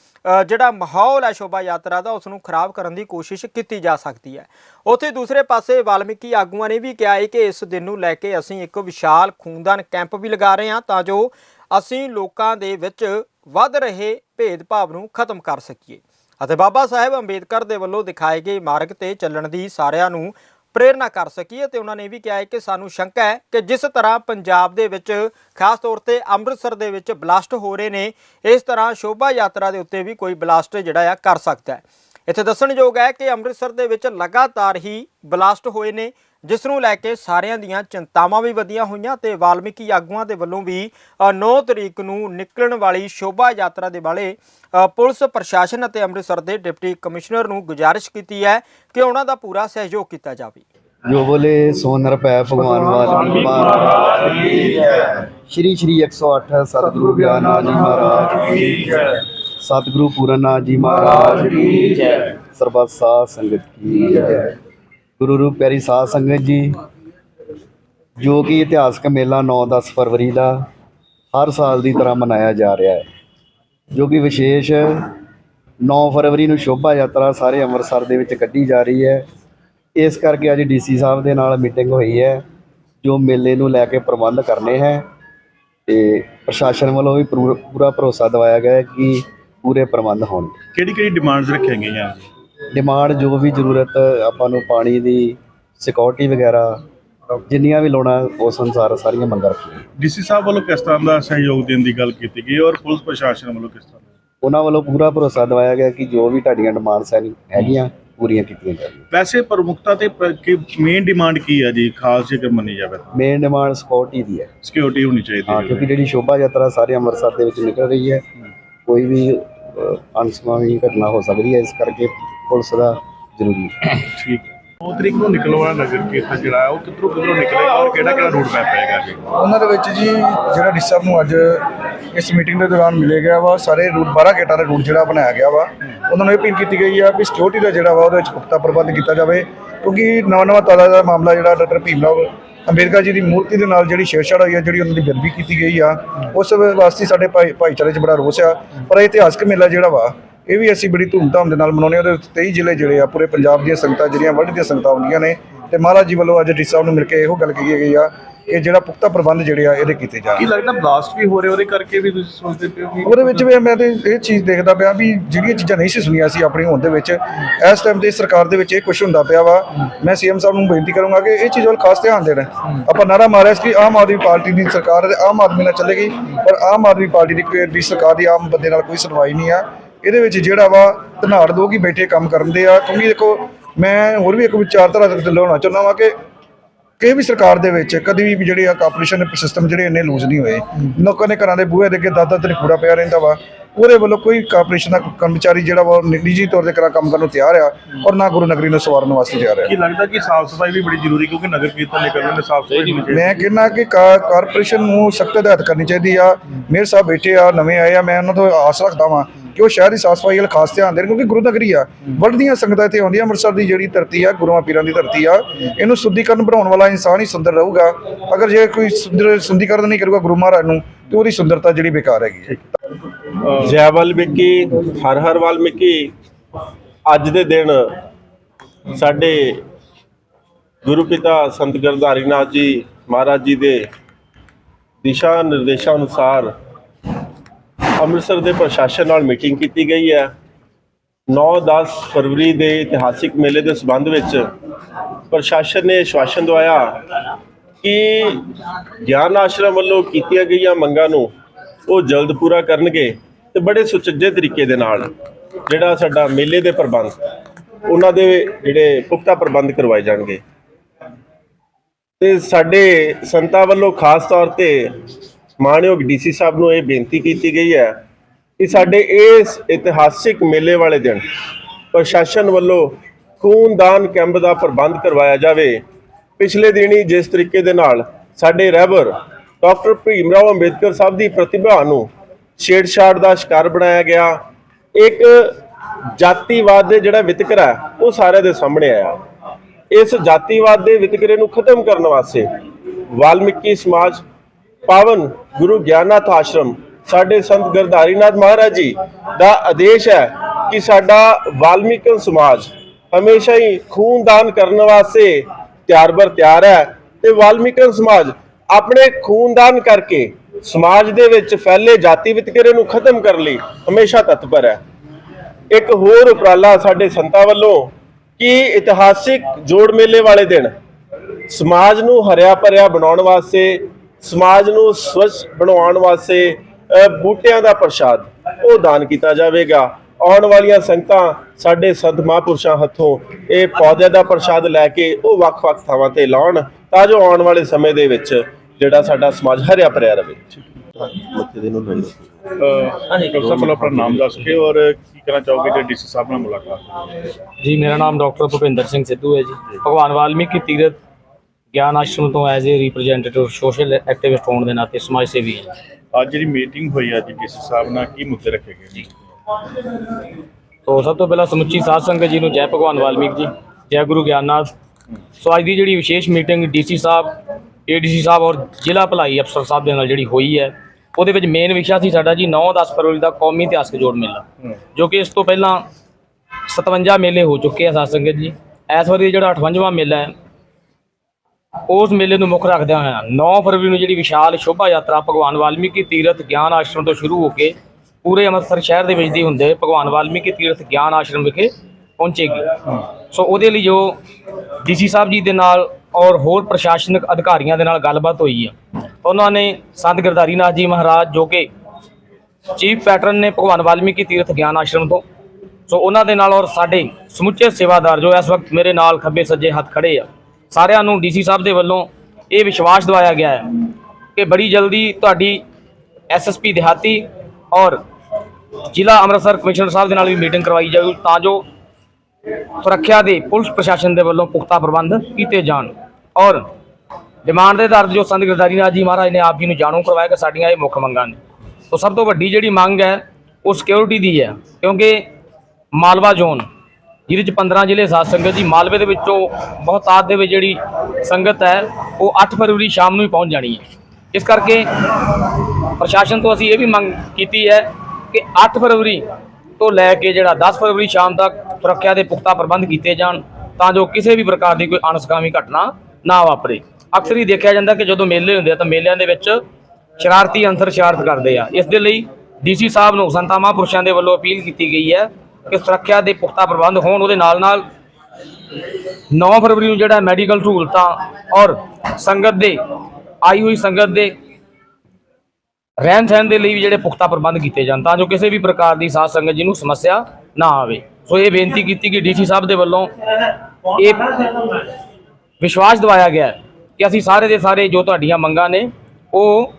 ਜਿਹੜਾ ਮਾਹੌਲ ਹੈ ਸ਼ੋਭਾ ਯਾਤਰਾ ਦਾ ਉਸ ਨੂੰ ਖਰਾਬ ਕਰਨ ਦੀ ਕੋਸ਼ਿਸ਼ ਕੀਤੀ ਜਾ ਸਕਦੀ ਹੈ। ਉੱਥੇ ਦੂਸਰੇ ਪਾਸੇ ਵਾਲਮੀਕੀ ਆਗੂਆਂ ਨੇ ਵੀ ਕਿਹਾ ਹੈ ਕਿ ਇਸ ਦਿਨ ਨੂੰ ਲੈ ਕੇ ਅਸੀਂ ਇੱਕ ਵਿਸ਼ਾਲ ਖੂਨਦਾਨ ਕੈਂਪ ਵੀ ਲਗਾ ਰਹੇ ਹਾਂ ਤਾਂ ਜੋ ਅਸੀਂ ਲੋਕਾਂ ਦੇ ਵਿੱਚ ਵੱਧ ਰਹੇ ਭੇਦਭਾਵ ਨੂੰ ਖਤਮ ਕਰ ਸਕੀਏ। ਅਤੇ ਬਾਬਾ ਸਾਹਿਬ ਅੰਬੇਦਕਰ ਦੇ ਵੱਲੋਂ ਦਿਖਾਏ ਗਏ ਮਾਰਗ ਤੇ ਚੱਲਣ ਦੀ ਸਾਰਿਆਂ ਨੂੰ ਪ੍ਰੇਰਣਾ ਕਰ ਸਕੀਏ ਤੇ ਉਹਨਾਂ ਨੇ ਵੀ ਕਿਹਾ ਹੈ ਕਿ ਸਾਨੂੰ ਸ਼ੰਕਾ ਹੈ ਕਿ ਜਿਸ ਤਰ੍ਹਾਂ ਪੰਜਾਬ ਦੇ ਵਿੱਚ ਖਾਸ ਤੌਰ ਤੇ ਅੰਮ੍ਰਿਤਸਰ ਦੇ ਵਿੱਚ ਬਲਾਸਟ ਹੋ ਰਹੇ ਨੇ, ਇਸ ਤਰ੍ਹਾਂ ਸ਼ੋਭਾ ਯਾਤਰਾ ਦੇ ਉੱਤੇ ਵੀ ਕੋਈ ਬਲਾਸਟ ਜਿਹੜਾ ਆ ਕਰ ਸਕਦਾ ਹੈ। ਇੱਥੇ ਦੱਸਣਯੋਗ ਹੈ ਕਿ ਅੰਮ੍ਰਿਤਸਰ ਦੇ ਵਿੱਚ ਲਗਾਤਾਰ ਹੀ ਬਲਾਸਟ ਹੋਏ ਨੇ ਜਿਸ ਨੂੰ ਲੈ ਕੇ ਸਾਰਿਆਂ ਦੀਆਂ ਚਿੰਤਾਵਾਂ ਵੀ ਵਧੀਆਂ ਹੋਈਆਂ ਤੇ ਵਾਲਮੀਕੀ ਆਗੂਆਂ ਦੇ ਵੱਲੋਂ ਵੀ 9 ਤਰੀਕ ਨੂੰ ਨਿਕਲਣ ਵਾਲੀ ਸ਼ੋਭਾ ਯਾਤਰਾ ਦੇ ਵਾਲੇ ਪੁਲਿਸ ਪ੍ਰਸ਼ਾਸਨ ਅਤੇ ਅੰਮ੍ਰਿਤਸਰ ਦੇ ਡਿਪਟੀ ਕਮਿਸ਼ਨਰ ਨੂੰ ਗੁਜ਼ਾਰਿਸ਼ ਕੀਤੀ ਹੈ ਕਿ ਉਹਨਾਂ ਦਾ ਪੂਰਾ ਸਹਿਯੋਗ ਕੀਤਾ ਜਾਵੇ। ਜੋ ਬੋਲੇ ਸੋਨਰ ਪੈ ਭਗਵਾਨ ਵਾਲਮੀਕੀ ਮਹਾਰਾਜ ਕੀ ਜੈ। ਸ਼੍ਰੀ ਸ਼੍ਰੀ 108 ਸਤਿਗੁਰੂ ਗਿਆਨਨਾਥ ਜੀ ਮਹਾਰਾਜ ਕੀ ਜੈ। ਸਤਿਗੁਰੂ ਪੂਰਨਨਾਥ ਜੀ ਮਹਾਰਾਜ ਕੀ ਜੈ। ਸਰਬੱਤ ਸਾਧ ਸੰਗਤ ਕੀ ਜੈ। ਗੁਰੂ ਰੂਪ ਪਿਆਰੀ ਸਾਧ ਸੰਗਤ ਜੀ, ਜੋ ਕਿ ਇਤਿਹਾਸਕ ਮੇਲਾ 9-10 ਫਰਵਰੀ ਦਾ ਹਰ ਸਾਲ ਦੀ ਤਰ੍ਹਾਂ ਮਨਾਇਆ ਜਾ ਰਿਹਾ ਹੈ, ਜੋ ਕਿ ਵਿਸ਼ੇਸ਼ 9 ਫਰਵਰੀ ਨੂੰ ਸ਼ੋਭਾ ਯਾਤਰਾ ਸਾਰੇ ਅੰਮ੍ਰਿਤਸਰ ਦੇ ਵਿੱਚ ਕੱਢੀ ਜਾ ਰਹੀ ਹੈ। ਇਸ ਕਰਕੇ ਅੱਜ ਡੀਸੀ ਸਾਹਿਬ ਦੇ ਨਾਲ ਮੀਟਿੰਗ ਹੋਈ ਹੈ, ਜੋ ਮੇਲੇ ਨੂੰ ਲੈ ਕੇ ਪ੍ਰਬੰਧ ਕਰਨੇ ਹੈ ਤੇ ਪ੍ਰਸ਼ਾਸਨ ਵੱਲੋਂ ਵੀ ਪੂਰਾ ਪੂਰਾ ਭਰੋਸਾ ਦਿਵਾਇਆ ਗਿਆ ਹੈ ਕਿ ਪੂਰੇ ਪ੍ਰਬੰਧ ਹੋਣ ਕਿਹੜੀ ਕਿਹੜੀ ਡਿਮਾਂਡਸ ਰੱਖੀਆਂ ਗਈਆਂ? ਡਿਮਾਂਡ ਜੋ ਵੀ ਜ਼ਰੂਰਤ ਆਪਾਂ ਨੂੰ ਪਾਣੀ ਦੀ ਸਿਕਿਉਰਿਟੀ ਵਗੈਰਾ ਜਿੰਨੀਆਂ ਵੀ ਲੋੜਾਂ ਉਸ ਅਨੁਸਾਰ ਸਾਰੀਆਂ ਮੰਗਾਂ ਰੱਖੀਆਂ। ਡੀਸੀ ਸਾਹਿਬ ਵੱਲੋਂ ਕਿਸ ਤਰ੍ਹਾਂ ਦਾ ਸਹਿਯੋਗ ਦੇਣ ਦੀ ਗੱਲ ਕੀਤੀ ਗਈ ਔਰ ਪੁਲਿਸ ਪ੍ਰਸ਼ਾਸਨ ਵੱਲੋਂ ਕਿਸ ਤਰ੍ਹਾਂ ਉਹਨਾਂ ਵੱਲੋਂ ਪੂਰਾ ਭਰੋਸਾ ਦਿਵਾਇਆ ਗਿਆ ਕਿ ਜੋ ਵੀ ਤੁਹਾਡੀਆਂ ਡਿਮਾਂਡਸ ਹੈ ਹੈਗੀਆਂ ਪੂਰੀਆਂ ਕੀਤੀਆਂ ਜਾਣਗੀਆਂ। ਵੈਸੇ ਪ੍ਰਮੁਖਤਾ ਤੇ ਮੇਨ ਡਿਮਾਂਡ ਕੀ ਹੈ ਜੀ? ਖਾਸ ਜੇਕਰ ਮੰਨੀ ਜਾਵੇ ਮੇਨ ਡਿਮਾਂਡ ਸਿਕਿਉਰਿਟੀ ਦੀ ਹੈ। ਸਿਕਿਉਰਿਟੀ ਹੋਣੀ ਚਾਹੀਦੀ ਹਾਂ ਕਿਉਂਕਿ ਜਿਹੜੀ ਸ਼ੋਭਾ ਯਾਤਰਾ ਸਾਰੇ ਅੰਮ੍ਰਿਤਸਰ ਦੇ ਵਿੱਚ ਨਿਕਲ ਰਹੀ ਹੈ ਕੋਈ ਵੀ ਅਨਸਮਾਵੀ ਘਟਨਾ ਹੋ ਸਕਦੀ ਹੈ ਇਸ ਕਰਕੇ ਪੁਲਿਸ ਦਾ ਜ਼ਰੂਰੀ ਹੈ। ਠੀਕ ਉਹ ਤਰੀਕ ਨੂੰ ਨਿਕਲਣ ਵਾਲਾ ਨਗਰ ਕੀਰਤਨ ਜਿਹੜਾ ਉਹ ਕਿੱਧਰੋਂ ਕਿੱਧਰੋਂ ਨਿਕਲੇਗਾ ਔਰ ਕਿਹੜਾ ਕਿਹੜਾ ਰੂਟ ਮੈਪ ਰਹੇਗਾ ਜੀ ਉਹਨਾਂ ਦੇ ਵਿੱਚ ਜੀ ਜਿਹੜਾ ਡੀ ਸਾਹਿਬ ਨੂੰ ਅੱਜ ਇਸ ਮੀਟਿੰਗ ਦੇ ਦੌਰਾਨ ਮਿਲੇ ਗਿਆ ਵਾ ਸਾਰੇ ਰੂਟ 12 ਗੇਟਾਂ ਦਾ ਰੂਟ ਜਿਹੜਾ ਬਣਾਇਆ ਗਿਆ ਵਾ ਉਹਨਾਂ ਨੂੰ ਇਹ ਅਪੀਲ ਕੀਤੀ ਗਈ ਆ ਵੀ ਸਿਕਿਉਰਿਟੀ ਦਾ ਜਿਹੜਾ ਵਾ ਉਹਦੇ ਵਿੱਚ ਪੁਖਤਾ ਪ੍ਰਬੰਧ ਕੀਤਾ ਜਾਵੇ ਕਿਉਂਕਿ ਨਵਾਂ ਨਵਾਂ ਤਾਜ਼ਾ ਦਾ ਮਾਮਲਾ ਜਿਹੜਾ ਡਾਕਟਰ ਭੀਮ ਰਾਓ ਅੰਬੇਦਕਰ ਜੀ ਦੀ ਮੂਰਤੀ ਦੇ ਨਾਲ ਜਿਹੜੀ ਛੇੜਛਾੜ ਹੋਈ ਆ ਜਿਹੜੀ ਉਹਨਾਂ ਦੀ ਬੇਅਦਬੀ ਕੀਤੀ ਗਈ ਆ ਉਸ ਵਾਸਤੇ ਸਾਡੇ ਭਾਈ ਭਾਈਚਾਰੇ 'ਚ ਬੜਾ ਰੋਸ ਆ ਪਰ ਇਤਿਹਾਸਕ ਮੇਲਾ ਜਿਹੜਾ ਵਾ ਇਹ ਵੀ ਅਸੀਂ ਬੜੀ ਧੂਮਧਾਮ ਦੇ ਨਾਲ ਮਨਾਉਂਦੇ ਹਾਂ। ਉਹਦੇ ਵਿੱਚ 23 ਜ਼ਿਲ੍ਹੇ ਜਿਹੜੇ ਆ ਪੂਰੇ ਪੰਜਾਬ ਦੀਆਂ ਸੰਗਤਾਂ ਜਿਹੜੀਆਂ ਵਰਲਡ ਦੀਆਂ ਸੰਗਤਾਂ ਆਉਂਦੀਆਂ ਨੇ ਤੇ ਮਹਾਰਾਜ ਜੀ ਵੱਲੋਂ ਅੱਜ ਡੀ ਸਾਹਿਬ ਨੂੰ ਮਿਲ ਕੇ ਇਹੋ ਗੱਲ ਕਹੀ ਗਈ ਆ ਕਿ ਜਿਹੜਾ ਪੁਖਤਾ ਪ੍ਰਬੰਧ ਜਿਹੜੇ ਆ ਇਹਦੇ ਕੀਤੇ ਜਾਣ। ਕੀ ਲੱਗਦਾ ਬਲਾਸਟ ਵੀ ਹੋ ਰਹੇ ਉਹਦੇ ਕਰਕੇ ਵੀ ਤੁਸੀਂ ਸੋਚਦੇ ਪਏ ਹੋ ਉਹਦੇ ਵਿੱਚ ਵੀ ਮੈਂ ਤੇ ਇਹ ਚੀਜ਼ ਦੇਖਦਾ ਪਿਆ ਵੀ ਜਿਹੜੀਆਂ ਚੀਜ਼ਾਂ ਨਹੀਂ ਸੀ ਸੁਣੀਆਂ ਸੀ ਆਪਣੀ ਹੋਂਦ ਦੇ ਵਿੱਚ ਇਸ ਟਾਈਮ ਤੇ ਸਰਕਾਰ ਦੇ ਵਿੱਚ ਇਹ ਕੁਝ ਹੁੰਦਾ ਪਿਆ ਵਾ। ਮੈਂ ਸੀਐਮ ਸਾਹਿਬ ਨੂੰ ਬੇਨਤੀ ਕਰੂੰਗਾ ਕਿ ਇਹ ਚੀਜ਼ ਵੱਲ ਖਾਸ ਧਿਆਨ ਦੇਣ। ਆਪਾਂ ਨਾਰਾ ਮਾਰਿਆ ਸੀ ਕਿ ਆਮ ਆਦਮੀ ਪਾਰਟੀ ਦੀ ਸਰਕਾਰ ਹੈ ਤੇ ਆਮ ਆਦਮੀ ਨਾਲ ਚੱਲੇਗੀ ਪਰ ਆਮ ਆਦਮੀ ਪਾਰਟੀ ਦੀ ਕੋਈ ਦੀ ਸਰਕਾਰ ਦੀ ਆਮ ਬੰਦੇ ਨਾਲ ਕੋਈ ਸੁਣਵਾਈ ਨਹੀਂ ਆ। ਇਹਦੇ ਵਿੱਚ ਜਿਹੜਾ ਵਾ ਧਨਾੜ ਲੋਕ ਹੀ ਬੈਠੇ ਕੰਮ ਕਰਨ ਦੇ ਆ। ਕਿਉਂਕਿ ਦੇਖੋ ਮੈਂ ਹੋਰ ਵੀ ਇੱਕ ਵਿਚਾਰਧਾਰਾ ਦੇ ਲਿਆਉਣਾ ਚਾਹੁੰਦਾ ਵਾਂ ਕਿ ਕਿਸੇ ਵੀ ਸਰਕਾਰ ਦੇ ਵਿੱਚ ਕਦੀ ਵੀ ਜਿਹੜੇ ਆ ਕਾਰਪੋਰੇਸ਼ਨ ਸਿਸਟਮ ਜਿਹੜੇ ਇੰਨੇ ਲੂਜ਼ ਨਹੀਂ ਹੋਏ। ਲੋਕਾਂ ਦੇ ਘਰਾਂ ਦੇ ਬੂਹੇ ਦੇ ਅੱਗੇ ਦਾਦਾ ਤੇ ਕੂੜਾ ਪਿਆ ਰਹਿੰਦਾ ਵਾ। ਉਹਦੇ ਵੱਲੋਂ ਕੋਈ ਕਾਰਪੋਰੇਸ਼ਨ ਦਾ ਕਰਮਚਾਰੀ ਜਿਹੜਾ ਵਾ ਉਹ ਨਿੱਜੀ ਤੌਰ ਤੇ ਕਰਾ ਕੰਮ ਕਰਨ ਨੂੰ ਤਿਆਰ ਆ ਔਰ ਨਾ ਗੁਰੂ ਨਗਰੀ ਨੂੰ ਸਵਾਰਨ ਵਾਸਤੇ ਤਿਆਰ ਆ। ਕੀ ਲੱਗਦਾ ਕਿ ਸਾਫ਼ ਸਫ਼ਾਈ ਵੀ ਬੜੀ ਜ਼ਰੂਰੀ ਕਿਉਂਕਿ ਨਗਰ ਕੀਰਤਨ ਨਿਕਲਣ ਦੇ ਸਾਫ਼ ਸਫ਼ਾਈ ਹੋਣੀ ਚਾਹੀਦੀ ਮੈਂ ਕਹਿੰਦਾ ਕਿ ਕਾ- ਕਾਰਪੋਰੇਸ਼ਨ ਨੂੰ ਸਖਤ ਹਦਾਇਤ ਕਰਨੀ ਚਾਹੀਦੀ ਆ। ਮੇਅਰ ਸਾਹਿਬ ਬੈਠੇ ਆ ਨਵੇਂ ਆਏ ਆ ਮੈਂ ਉਹਨਾਂ ਤੋਂ ਆਸ ਰੱਖਦਾ ਵਾਂ ਕਿ ਉਹ ਸ਼ਹਿਰ ਦੀ ਸਾਫ਼ ਸਫ਼ਾਈ ਵੱਲ ਖਾਸ ਧਿਆਨ ਦੇਣ ਕਿਉਂਕਿ ਗੁਰੂ ਨਗਰੀ ਆ। ਵਰਲਡ ਦੀਆਂ ਸੰਗਤਾਂ ਇੱਥੇ ਆਉਂਦੀਆਂ ਅੰਮ੍ਰਿਤਸਰ ਦੀ ਜਿਹੜੀ ਧਰਤੀ ਆ ਗੁਰੂਆਂ ਪੀਰਾਂ ਦੀ ਧਰਤੀ ਆ ਇਹਨੂੰ ਸੁੱਧੀਕਰਨ ਬਣਾਉਣ ਵਾਲਾ ਇਨਸਾਨ ਹੀ ਸੁੰਦਰ ਰਹੂਗਾ। ਅਗਰ ਜੇ ਕੋਈ ਸੁੰਦਰ ਸੁੰਧੀਕਰਨ ਨਹੀਂ ਕਰੂਗਾ ਗੁਰੂ ਮਹਾਰਾਜ ਨੂੰ ਤੇ ਉਹਦੀ ਸੁੰਦਰਤਾ ਜਿਹੜੀ ਬੇਕਾਰ ਹੈਗੀ ਹੈ। ਜੈ ਵਾਲਮੀਕੀ ਹਰ ਹਰ ਵਾਲਮੀਕੀ ਅੱਜ ਦੇ ਦਿਨ ਸਾਡੇ ਗੁਰੂ ਪਿਤਾ ਸੰਤ ਗਰਧਾਰੀ ਨਾਥ ਜੀ ਮਹਾਰਾਜ ਜੀ ਦੇ ਦਿਸ਼ਾ ਨਿਰਦੇਸ਼ਾਂ ਅਨੁਸਾਰ ਅੰਮ੍ਰਿਤਸਰ ਦੇ ਪ੍ਰਸ਼ਾਸਨ ਨਾਲ ਮੀਟਿੰਗ ਕੀਤੀ ਗਈ ਹੈ। 9-10 ਫਰਵਰੀ ਦੇ ਇਤਿਹਾਸਿਕ ਮੇਲੇ ਦੇ ਸਬੰਧ ਵਿੱਚ ਪ੍ਰਸ਼ਾਸਨ ਨੇ ਆਸ਼ਵਾਸਨ ਦਵਾਇਆ ਕਿ ਗਿਆਨ ਆਸ਼ਰਮ ਵੱਲੋਂ ਕੀਤੀਆਂ ਗਈਆਂ ਮੰਗਾਂ ਨੂੰ ਉਹ ਜਲਦ ਪੂਰਾ ਕਰਨਗੇ ਤੇ ਬੜੇ ਸੁਚੱਜੇ ਤਰੀਕੇ ਦੇ ਨਾਲ ਜਿਹੜਾ ਸਾਡਾ ਮੇਲੇ ਦੇ ਪ੍ਰਬੰਧ, ਉਹਨਾਂ ਦੇ ਜਿਹੜੇ ਪੁਖਤਾ ਪ੍ਰਬੰਧ ਕਰਵਾਏ ਜਾਣਗੇ। ਤੇ ਸਾਡੇ ਸੰਤਾਂ ਵੱਲੋਂ ਖਾਸ ਤੌਰ ਤੇ ਮਾਣਯੋਗ ਡੀਸੀ ਸਾਹਿਬ ਨੂੰ ਇਹ ਬੇਨਤੀ ਕੀਤੀ ਗਈ ਹੈ ਕਿ ਸਾਡੇ ਇਸ ਇਤਿਹਾਸਿਕ ਮੇਲੇ ਵਾਲੇ ਦਿਨ ਪ੍ਰਸ਼ਾਸਨ ਵੱਲੋਂ ਖੂਨਦਾਨ ਕੈਂਪ ਦਾ ਪ੍ਰਬੰਧ ਕਰਵਾਇਆ ਜਾਵੇ। ਪਿਛਲੇ ਦਿਨੀ ਜਿਸ ਤਰੀਕੇ ਦੇ ਨਾਲ ਸਾਡੇ ਰਹਿਬਰ ਡਾਕਟਰ ਭੀਮ ਰਾਓ ਅੰਬੇਦਕਰ ਸਾਹਿਬ ਦੀ ਪ੍ਰਤਿਭਾ ਨੂੰ ਛੇੜਛਾੜ ਦਾ ਸ਼ਿਕਾਰ ਬਣਾਇਆ ਗਿਆ, ਇੱਕ ਜਾਤੀਵਾਦ ਦੇ ਜਿਹੜਾ ਵਿਤਕਰਾ ਉਹ ਸਾਰਿਆਂ ਦੇ ਸਾਹਮਣੇ ਆਇਆ। ਇਸ ਜਾਤੀਵਾਦ ਦੇ ਵਿਤਕਰੇ ਨੂੰ ਖਤਮ ਕਰਨ ਵਾਸਤੇ ਵਾਲਮੀਕੀ ਸਮਾਜ, ਪਾਵਨ ਗੁਰੂ ਗਿਆਨਨਾਥ ਆਸ਼ਰਮ, ਸਾਡੇ ਸੰਤ ਗਰਧਾਰੀਨਾਥ ਮਹਾਰਾਜ ਜੀ ਦਾ ਆਦੇਸ਼ ਹੈ ਕਿ ਸਾਡਾ ਵਾਲਮੀਕਨ ਸਮਾਜ ਹਮੇਸ਼ਾ ਹੀ ਖੂਨਦਾਨ ਕਰਨ ਵਾਸਤੇ ਤਿਆਰ ਬਰ ਤਿਆਰ ਹੈ ਤੇ ਵਾਲਮੀਕਨ ਸਮਾਜ ਆਪਣੇ ਖੂਨਦਾਨ ਕਰਕੇ ਸਮਾਜ ਦੇ ਵਿੱਚ ਫੈਲੇ ਜਾਤੀ ਵਿਤਕਰੇ ਨੂੰ ਖਤਮ ਕਰਨ ਲਈ ਹਮੇਸ਼ਾ ਤਤਪਰ ਹੈ। ਇੱਕ ਹੋਰ ਉਪਰਾਲਾ ਸਾਡੇ ਸੰਤਾਂ ਵੱਲੋਂ ਕਿ ਇਤਿਹਾਸਿਕ ਜੋੜ ਮੇਲੇ ਵਾਲੇ ਦਿਨ ਸਮਾਜ ਨੂੰ ਹਰਿਆ ਭਰਿਆ ਬਣਾਉਣ ਵਾਸਤੇ ਸਮਾਜ ਨੂੰ ਸਵੱਛ ਬਣਾਉਣ ਵਾਸਤੇ ਅ, ਬੂਟਿਆਂ ਦਾ ਪ੍ਰਸ਼ਾਦ ਉਹ ਦਾਨ ਕੀਤਾ ਜਾਵੇਗਾ। ਆਉਣ ਵਾਲੀਆਂ ਸੰਗਤਾਂ ਸਾਡੇ ਸੰਤ ਮਹਾਂਪੁਰਸ਼ਾਂ ਹੱਥੋਂ ਇਹ ਪੌਦੇ ਦਾ ਪ੍ਰਸ਼ਾਦ ਲੈ ਕੇ ਉਹ ਵੱਖ-ਵੱਖ ਥਾਵਾਂ ਤੇ ਲਾਉਣ ਤਾਂ ਜੋ ਆਉਣ ਵਾਲੇ ਸਮੇਂ ਦੇ ਵਿੱਚ ਜਿਹੜਾ ਸਾਡਾ ਸਮਾਜ ਹਰਿਆ ਭਰਿਆ ਰਹੇ। ਮੱਥੇ ਦੇ ਨੂੰ ਲਈ ਹਾਂਜੀ ਡਾਕਟਰ ਸਾਹਿਬ ਪਹਿਲਾਂ ਆਪਣਾ ਨਾਮ ਦੱਸ ਕੇ ਔਰ ਕੀ ਕਹਿਣਾ ਚਾਹੋਗੇ ਜੇ ਡੀਸੀ ਸਾਹਿਬ ਨਾਲ ਮੁਲਾਕਾਤ? ਜੀ ਮੇਰਾ ਨਾਮ ਡਾਕਟਰ ਭੁਪਿੰਦਰ ਸਿੰਘ ਸਿੱਧੂ ਹੈ ਜੀ। ਭਗਵਾਨ ਵਾਲਮੀਕੀ ਤੀਰਥ ਗਿਆਨ ਆਸ਼ਰਮ ਤੋਂ as a representative social activist ਹੋਣ ਦੇ ਨਾਤੇ ਸਮਾਜ ਸੇਵੀ ਹਾਂ। ਅੱਜ ਜਿਹੜੀ ਮੀਟਿੰਗ ਹੋਈ ਹੈ ਜੀ ਡੀਸੀ ਸਾਹਿਬ ਨਾਲ ਕੀ ਮੁੱਦੇ ਰੱਖੇ ਗਏ? ਜੀ। ਤੋ ਸਭ ਤੋਂ ਪਹਿਲਾਂ ਸਮੁੱਚੀ ਸਾਧ ਸੰਗਤ ਜੀ ਨੂੰ ਜੈ ਭਗਵਾਨ ਵਾਲਮੀਕ ਜੀ ਜੈ ਗੁਰੂ ਗਿਆਨਨਾਥ। ਸੋ ਅੱਜ ਦੀ ਜਿਹੜੀ ਵਿਸ਼ੇਸ਼ meeting DC Sahib ADC Sahib ਔਰ ਜ਼ਿਲ੍ਹਾ ਭਲਾਈ ਅਫਸਰ ਸਾਹਿਬ ਦੇ ਨਾਲ ਜਿਹੜੀ ਹੋਈ ਹੈ ਉਹਦੇ ਵਿੱਚ ਮੇਨ ਵਿਸ਼ਾ ਸੀ ਸਾਡਾ ਜੀ 9-10 ਫਰਵਰੀ ਦਾ ਕੌਮੀ ਇਤਿਹਾਸਕ ਜੋੜ ਮੇਲਾ ਜੋ ਕਿ ਇਸ ਤੋਂ ਪਹਿਲਾਂ 57 ਮੇਲੇ ਹੋ ਚੁੱਕੇ ਆ ਸਾਧ ਸੰਗਤ ਜੀ। ਇਸ ਵਾਰੀ ਜਿਹੜਾ 58ਵਾਂ ਮੇਲਾ ਹੈ ਉਸ ਮੇਲੇ ਨੂੰ ਮੁੱਖ ਰੱਖਦਿਆਂ ਹੋਇਆਂ 9 ਫਰਵਰੀ ਨੂੰ ਜਿਹੜੀ ਵਿਸ਼ਾਲ ਸ਼ੋਭਾ ਯਾਤਰਾ ਭਗਵਾਨ ਵਾਲਮੀਕੀ ਤੀਰਥ ਗਿਆਨ ਆਸ਼ਰਮ ਤੋਂ ਸ਼ੁਰੂ ਹੋ ਕੇ ਪੂਰੇ ਅੰਮ੍ਰਿਤਸਰ ਸ਼ਹਿਰ ਦੇ ਵਿੱਚ ਦੀ ਹੁੰਦੇ ਭਗਵਾਨ ਵਾਲਮੀਕੀ ਤੀਰਥ ਗਿਆਨ ਆਸ਼ਰਮ ਵਿਖੇ ਪਹੁੰਚੇਗੀ। ਸੋ ਉਹਦੇ ਲਈ ਜੋ ਡੀਸੀ ਸਾਹਿਬ ਜੀ ਦੇ ਨਾਲ ਔਰ ਹੋਰ ਪ੍ਰਸ਼ਾਸਨਿਕ ਅਧਿਕਾਰੀਆਂ ਦੇ ਨਾਲ ਗੱਲਬਾਤ ਹੋਈ ਆ ਉਹਨਾਂ ਨੇ ਸੰਤ ਗਿਰਧਾਰੀ ਨਾਥ ਜੀ ਮਹਾਰਾਜ ਜੋ ਕਿ ਚੀਫ ਪੈਟਰਨ ਨੇ ਭਗਵਾਨ ਵਾਲਮੀਕੀ ਤੀਰਥ ਗਿਆਨ ਆਸ਼ਰਮ ਤੋਂ, ਸੋ ਉਹਨਾਂ ਦੇ ਨਾਲ ਔਰ ਸਾਡੇ ਸਮੁੱਚੇ ਸੇਵਾਦਾਰ ਜੋ ਇਸ ਵਕਤ ਮੇਰੇ ਨਾਲ ਖੱਬੇ ਸੱਜੇ ਹੱਥ ਖੜੇ ਆ, ਸਾਰਿਆਂ ਨੂੰ ਡੀਸੀ ਸਾਹਿਬ ਦੇ ਵੱਲੋਂ ਇਹ ਵਿਸ਼ਵਾਸ ਦਿਵਾਇਆ ਗਿਆ ਹੈ ਕਿ ਬੜੀ ਜਲਦੀ ਤੁਹਾਡੀ ਐਸਐਸਪੀ ਦਿਹਾਤੀ ਔਰ ਜ਼ਿਲ੍ਹਾ ਅੰਮ੍ਰਿਤਸਰ ਕਮਿਸ਼ਨਰ ਸਾਹਿਬ ਦੇ ਨਾਲ ਵੀ ਮੀਟਿੰਗ ਕਰਵਾਈ ਜਾਊ ਤਾਂ ਜੋ ਸੁਰੱਖਿਆ ਦੇ ਪੁਲਿਸ ਪ੍ਰਸ਼ਾਸਨ ਦੇ ਵੱਲੋਂ ਪੁਖਤਾ ਪ੍ਰਬੰਧ ਕੀਤੇ ਜਾਣ। ਔਰ ਡਿਮਾਂਡ ਦੇ ਆਧਾਰ ਜੋ ਸੰਤ ਗਿਰਦਾਰੀ ਨਾਥ ਜੀ ਮਹਾਰਾਜ ਨੇ ਆਪ ਜੀ ਨੂੰ ਜਾਣੂ ਕਰਵਾਇਆ ਕਿ ਸਾਡੀਆਂ ਇਹ ਮੁੱਖ ਮੰਗਾਂ ਨੇ। ਸੋ ਸਭ ਤੋਂ ਵੱਡੀ ਜਿਹੜੀ ਮੰਗ ਹੈ, ਉਹ ਸਿਕਿਉਰਿਟੀ ਦੀ ਹੈ, ਕਿਉਂਕਿ ਮਾਲਵਾ ਜ਼ੋਨ, ਜਿਹਦੇ ਚ 15 ਜ਼ਿਲ੍ਹੇ ਸਾਧ ਸੰਗਤ ਜੀ, ਮਾਲਵੇ ਦੇ ਵਿੱਚੋਂ ਬਹੁਤਾਤ ਦੇ ਵਿੱਚ ਜਿਹੜੀ ਸੰਗਤ ਹੈ, ਉਹ 8 ਫਰਵਰੀ ਸ਼ਾਮ ਨੂੰ ਹੀ ਪਹੁੰਚ ਜਾਣੀ ਹੈ। ਇਸ ਕਰਕੇ ਪ੍ਰਸ਼ਾਸਨ ਤੋਂ ਅਸੀਂ ਇਹ ਵੀ ਮੰਗ ਕੀਤੀ ਹੈ ਕਿ 8 ਫਰਵਰੀ ਤੋਂ ਲੈ ਕੇ ਜਿਹੜਾ 10 ਫਰਵਰੀ ਸ਼ਾਮ ਤੱਕ ਸੁਰੱਖਿਆ ਦੇ ਪੁਖਤਾ ਪ੍ਰਬੰਧ ਕੀਤੇ ਜਾਣ ਤਾਂ ਜੋ ਕਿਸੇ ਵੀ ਪ੍ਰਕਾਰ ਦੀ ਕੋਈ ਅਣਸਕਾਮੀ ਘਟਨਾ ਨਾ ਵਾਪਰੇ। ਅਕਸਰ ਹੀ ਦੇਖਿਆ ਜਾਂਦਾ ਕਿ ਜਦੋਂ ਮੇਲੇ ਹੁੰਦੇ ਆ ਤਾਂ ਮੇਲਿਆਂ ਦੇ ਵਿੱਚ ਸ਼ਰਾਰਤੀ ਅੰਸਰ ਸ਼ਰਾਰਤ ਕਰਦੇ ਆ। ਇਸ ਦੇ ਲਈ ਡੀਸੀ ਸਾਹਿਬ ਨੂੰ ਸੰਤਾਂ ਮਹਾਂਪੁਰਸ਼ਾਂ ਦੇ ਵੱਲੋਂ ਅਪੀਲ ਕੀਤੀ ਗਈ ਹੈ ਕਿ ਸੁਰੱਖਿਆ ਦੇ ਪੁਖਤਾ ਪ੍ਰਬੰਧ ਹੋਣ ਉਹਦੇ ਨਾਲ ਨਾਲ 9 ਫਰਵਰੀ ਨੂੰ ਜਿਹੜਾ ਮੈਡੀਕਲ ਸਹੂਲਤਾਂ ਔਰ ਸੰਗਤ ਦੇ ਆਈ ਹੋਈ ਸੰਗਤ ਦੇ ਰਹਿਣ ਸਹਿਣ ਦੇ ਲਈ ਵੀ ਜਿਹੜੇ ਪੁਖਤਾ ਪ੍ਰਬੰਧ ਕੀਤੇ ਜਾਣ ਤਾਂ ਜੋ ਕਿਸੇ ਵੀ ਪ੍ਰਕਾਰ ਦੀ ਸਾਧ ਸੰਗਤ ਜੀ ਨੂੰ ਸਮੱਸਿਆ ਨਾ ਆਵੇ। ਸੋ ਇਹ ਬੇਨਤੀ ਕੀਤੀ ਕਿ ਡੀਸੀ ਸਾਹਿਬ ਦੇ ਵੱਲੋਂ ਇਹ ਵਿਸ਼ਵਾਸ ਦਿਵਾਇਆ ਗਿਆ ਕਿ ਅਸੀਂ ਸਾਰੇ ਦੇ ਸਾਰੇ ਜੋ ਤੁਹਾਡੀਆਂ ਮੰਗਾਂ ਨੇ, ਉਹ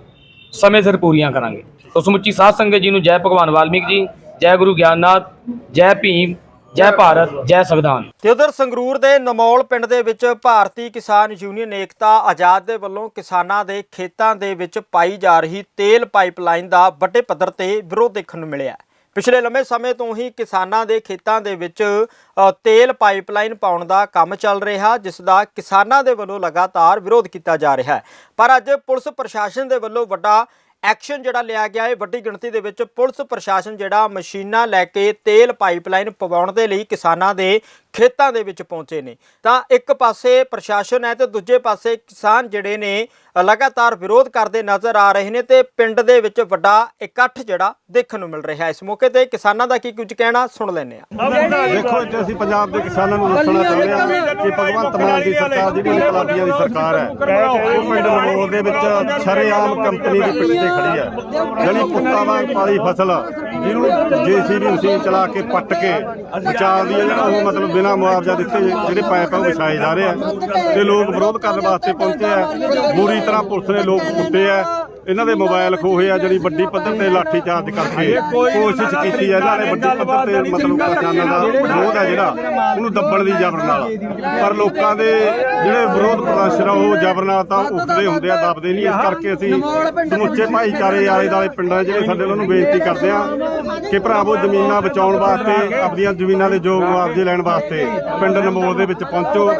ਸਮੇਂ ਸਿਰ ਪੂਰੀਆਂ ਕਰਾਂਗੇ। ਸੋ ਸਮੁੱਚੀ ਸਾਧ ਸੰਗਤ ਜੀ ਨੂੰ ਜੈ ਭਗਵਾਨ ਵਾਲਮੀਕ ਜੀ, ਜੈ ਗੁਰੂ ਗਿਆਨਨਾਥ, ਜੈ ਭੀਮ ਜੈ ਭਾਰਤ, ਜੈ ਸੰਵਿਧਾਨ। ਤੇ ਉਧਰ ਸੰਗਰੂਰ ਦੇ ਨਮੌਲ ਪਿੰਡ ਦੇ ਵਿੱਚ ਭਾਰਤੀ ਕਿਸਾਨ ਯੂਨੀਅਨ ਏਕਤਾ ਆਜ਼ਾਦ ਦੇ ਵੱਲੋਂ ਕਿਸਾਨਾਂ ਦੇ ਖੇਤਾਂ ਦੇ ਵਿੱਚ ਪਾਈ ਜਾ ਰਹੀ ਤੇਲ ਪਾਈਪਲਾਈਨ ਦਾ ਵੱਡੇ ਪੱਧਰ ਤੇ ਵਿਰੋਧ ਦੇਖਣ ਨੂੰ ਮਿਲਿਆ। ਪਿਛਲੇ ਲੰਮੇ ਸਮੇਂ ਤੋਂ ਹੀ ਕਿਸਾਨਾਂ ਦੇ ਖੇਤਾਂ ਦੇ ਵਿੱਚ ਤੇਲ ਪਾਈਪਲਾਈਨ ਪਾਉਣ ਦਾ ਕੰਮ ਚੱਲ ਰਿਹਾ, ਜਿਸ ਦਾ ਕਿਸਾਨਾਂ ਦੇ ਵੱਲੋਂ ਲਗਾਤਾਰ ਵਿਰੋਧ ਕੀਤਾ ਜਾ ਰਿਹਾ ਹੈ। ਪਰ ਅੱਜ ਪੁਲਿਸ ਪ੍ਰਸ਼ਾਸਨ ਦੇ ਵੱਲੋਂ ਵੱਡਾ ਐਕਸ਼ਨ ਜਿਹੜਾ ਲਿਆ ਗਿਆ ਹੈ ਵੱਡੀ ਗਿਣਤੀ ਦੇ ਵਿੱਚ ਪੁਲਿਸ ਪ੍ਰਸ਼ਾਸਨ ਜਿਹੜਾ ਮਸ਼ੀਨਾਂ ਲੈ ਕੇ ਤੇਲ ਪਾਈਪਲਾਈਨ ਪਵਾਉਣ ਦੇ ਲਈ ਕਿਸਾਨਾਂ ਦੇ ਖੇਤਾਂ ਦੇ ਵਿੱਚ ਪਹੁੰਚੇ ਨੇ। ਤਾਂ ਇੱਕ ਪਾਸੇ ਪ੍ਰਸ਼ਾਸਨ ਹੈ ਤੇ ਦੂਜੇ ਪਾਸੇ ਕਿਸਾਨ ਜਿਹੜੇ ਨੇ ਲਗਾਤਾਰ ਵਿਰੋਧ ਕਰਦੇ ਨਜ਼ਰ ਆ ਰਹੇ ਨੇ ਤੇ ਪਿੰਡ ਦੇ ਵਿੱਚ ਵੱਡਾ ਇਕੱਠ ਜਿਹੜਾ ਦੇਖਣ ਨੂੰ ਮਿਲ ਰਿਹਾ ਹੈ। ਇਸ ਮੌਕੇ ਤੇ ਕਿਸਾਨਾਂ ਦਾ ਕੀ ਕੁਝ ਕਹਿਣਾ, ਸੁਣ ਲੈਂਦੇ ਆ ਦੇਖੋ ਅੱਜ ਅਸੀਂ ਪੰਜਾਬ ਦੇ ਕਿਸਾਨਾਂ ਨੂੰ ਦੱਸਣਾ ਚਾਹੁੰਦੇ ਹਾਂ ਕਿ ਭਗਵੰਤ ਮਾਨ ਦੀ ਸਰਕਾਰ ਜਿਹੜੀ ਇਨਕਲਾਬੀਆਂ ਦੀ ਸਰਕਾਰ ਹੈ। ਉਹ ਪਿੰਡ ਨਮੋਲ ਦੇ ਵਿੱਚ ਸ਼ਰੇਆਮ ਕੰਪਨੀ ਦੀ ਪਿੱਛੇ ਖੜੀ ਹੈ। ਜਿਹੜੀ ਪੁੱਤਾਂ ਵਾਂਗ ਪਾਲੀ ਫਸਲ, ਜਿਹਨੂੰ ਜੀਸੀਬੀ ਮਸ਼ੀਨ ਚਲਾ ਕੇ ਪੱਟ ਕੇ ਬਚਾਉਂਦੀ ਹੈ, ਜਿਹੜਾ ਉਹ ਮਤਲਬ ਬਿਨਾਂ ਮੁਆਵਜ਼ਾ ਦਿੱਤੇ ਜਿਹੜੇ ਪਾਇਪ ਆ ਉਹ ਵਿਛਾਏ ਜਾ ਰਹੇ ਆ। ਤੇ ਲੋਕ ਵਿਰੋਧ ਕਰਨ ਵਾਸਤੇ ਪਹੁੰਚੇ ਆ। ਬੁਰੀ ਤਰ੍ਹਾਂ ਪੁਲਿਸ ਨੇ ਲੋਕ ਕੁੱਟੇ ਆ। ਇਹਨਾਂ ਦੇ ਮੋਬਾਈਲ ਖੋਹੇ ਆ ਜਿਹੜੀ ਵੱਡੀ ਪੱਧਰ ਤੇ ਲਾਠੀ ਚਾਰਜ ਕਰਕੇ ਕੋਸ਼ਿਸ਼ ਕੀਤੀ ਹੈ ਇਹਨਾਂ ਨੇ ਵੱਡੀ ਪੱਧਰ ਤੇ ਮਤਲਬ ਕਿਸਾਨਾਂ ਦਾ ਵਿਰੋਧ ਹੈ ਜਿਹੜਾ ਉਹਨੂੰ ਦੱਬਣ ਦੀ ਜ਼ਬਰ ਨਾਲ। ਪਰ ਲੋਕਾਂ ਦੇ ਜਿਹੜੇ ਵਿਰੋਧ ਪ੍ਰਦਰਸ਼ਨ ਆ ਉਹ ਜ਼ਬਰ ਨਾਲ ਤਾਂ ਉੱਠਦੇ ਹੁੰਦੇ ਆ ਦੱਬਦੇ ਨਹੀਂ। ਇਸ ਕਰਕੇ ਅਸੀਂ ਸਮੁੱਚੇ ਭਾਈਚਾਰੇ ਆਲੇ ਦਾਲੇ ਪਿੰਡਾਂ ਜਿਹੜੇ ਸਾਡੇ ਉਹਨਾਂ ਨੂੰ ਬੇਨਤੀ ਕਰਦੇ ਆ ਕਿ ਭਰਾਵੋ ਜ਼ਮੀਨਾਂ ਬਚਾਉਣ ਵਾਸਤੇ ਆਪਣੀਆਂ ਜ਼ਮੀਨਾਂ ਦੇ ਯੋਗ ਮੁਆਵਜ਼ੇ ਲੈਣ ਵਾਸਤੇ ਪਿੰਡ ਨਮੋਲ ਦੇ ਵਿੱਚ ਪਹੁੰਚੋ।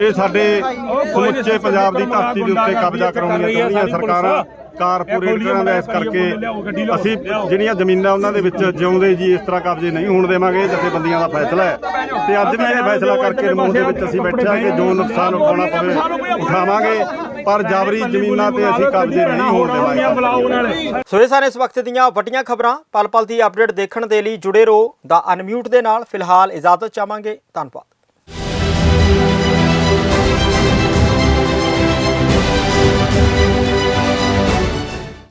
ਇਹ ਸਾਡੇ ਸਮੁੱਚੇ ਪੰਜਾਬ ਦੀ ਧਰਤੀ ਦੇ ਉੱਤੇ ਕਬਜ਼ਾ ਕਰਾਉਣੀਆਂ ਚਾਹੁੰਦੀਆਂ ਸਰਕਾਰਾਂ। ਕਾਰਪੋਰੇਟਰਾਂ ਦਾ ਇਸ ਕਰਕੇ ਅਸੀਂ ਜਿਹੜੀਆਂ ਜ਼ਮੀਨਾਂ ਉਹਨਾਂ ਦੇ ਵਿੱਚ ਜਿਉਂਦੇ ਜੀ ਇਸ ਤਰ੍ਹਾਂ ਕਬਜ਼ੇ ਨਹੀਂ ਹੋਣ ਦੇਵਾਂਗੇ ਜਥੇਬੰਦੀਆਂ ਦਾ ਫੈਸਲਾ ਹੈ। ਤੇ ਅੱਜ ਵੀ ਇਹ ਫੈਸਲਾ ਕਰਕੇ ਰਿਮੋਟ ਦੇ ਵਿੱਚ ਅਸੀਂ ਬੈਠੇ ਹਾਂ ਕਿ ਜੋ ਨੁਕਸਾਨ ਉਠਾਉਣਾ ਪਵੇ ਉਠਾਵਾਂਗੇ ਪਰ ਜਾਬਰੀ ਜ਼ਮੀਨਾਂ ਤੇ ਅਸੀਂ ਕਬਜ਼ੇ ਨਹੀਂ ਹੋਣ ਦੇਵਾਂਗੇ। ਸੋ ਇਹ ਸਾਰੇ ਇਸ ਵਕਤ ਦੀਆਂ ਵੱਡੀਆਂ ਖਬਰਾਂ। ਪਲ ਪਲ ਦੀ ਅਪਡੇਟ ਦੇਖਣ ਦੇ ਲਈ ਜੁੜੇ ਰਹੋ ਦਾ ਅਨਮਿਊਟ ਦੇ ਨਾਲ। ਫਿਲਹਾਲ ਇਜਾਜ਼ਤ ਚਾਹਾਂਗੇ। ਧੰਨਵਾਦ।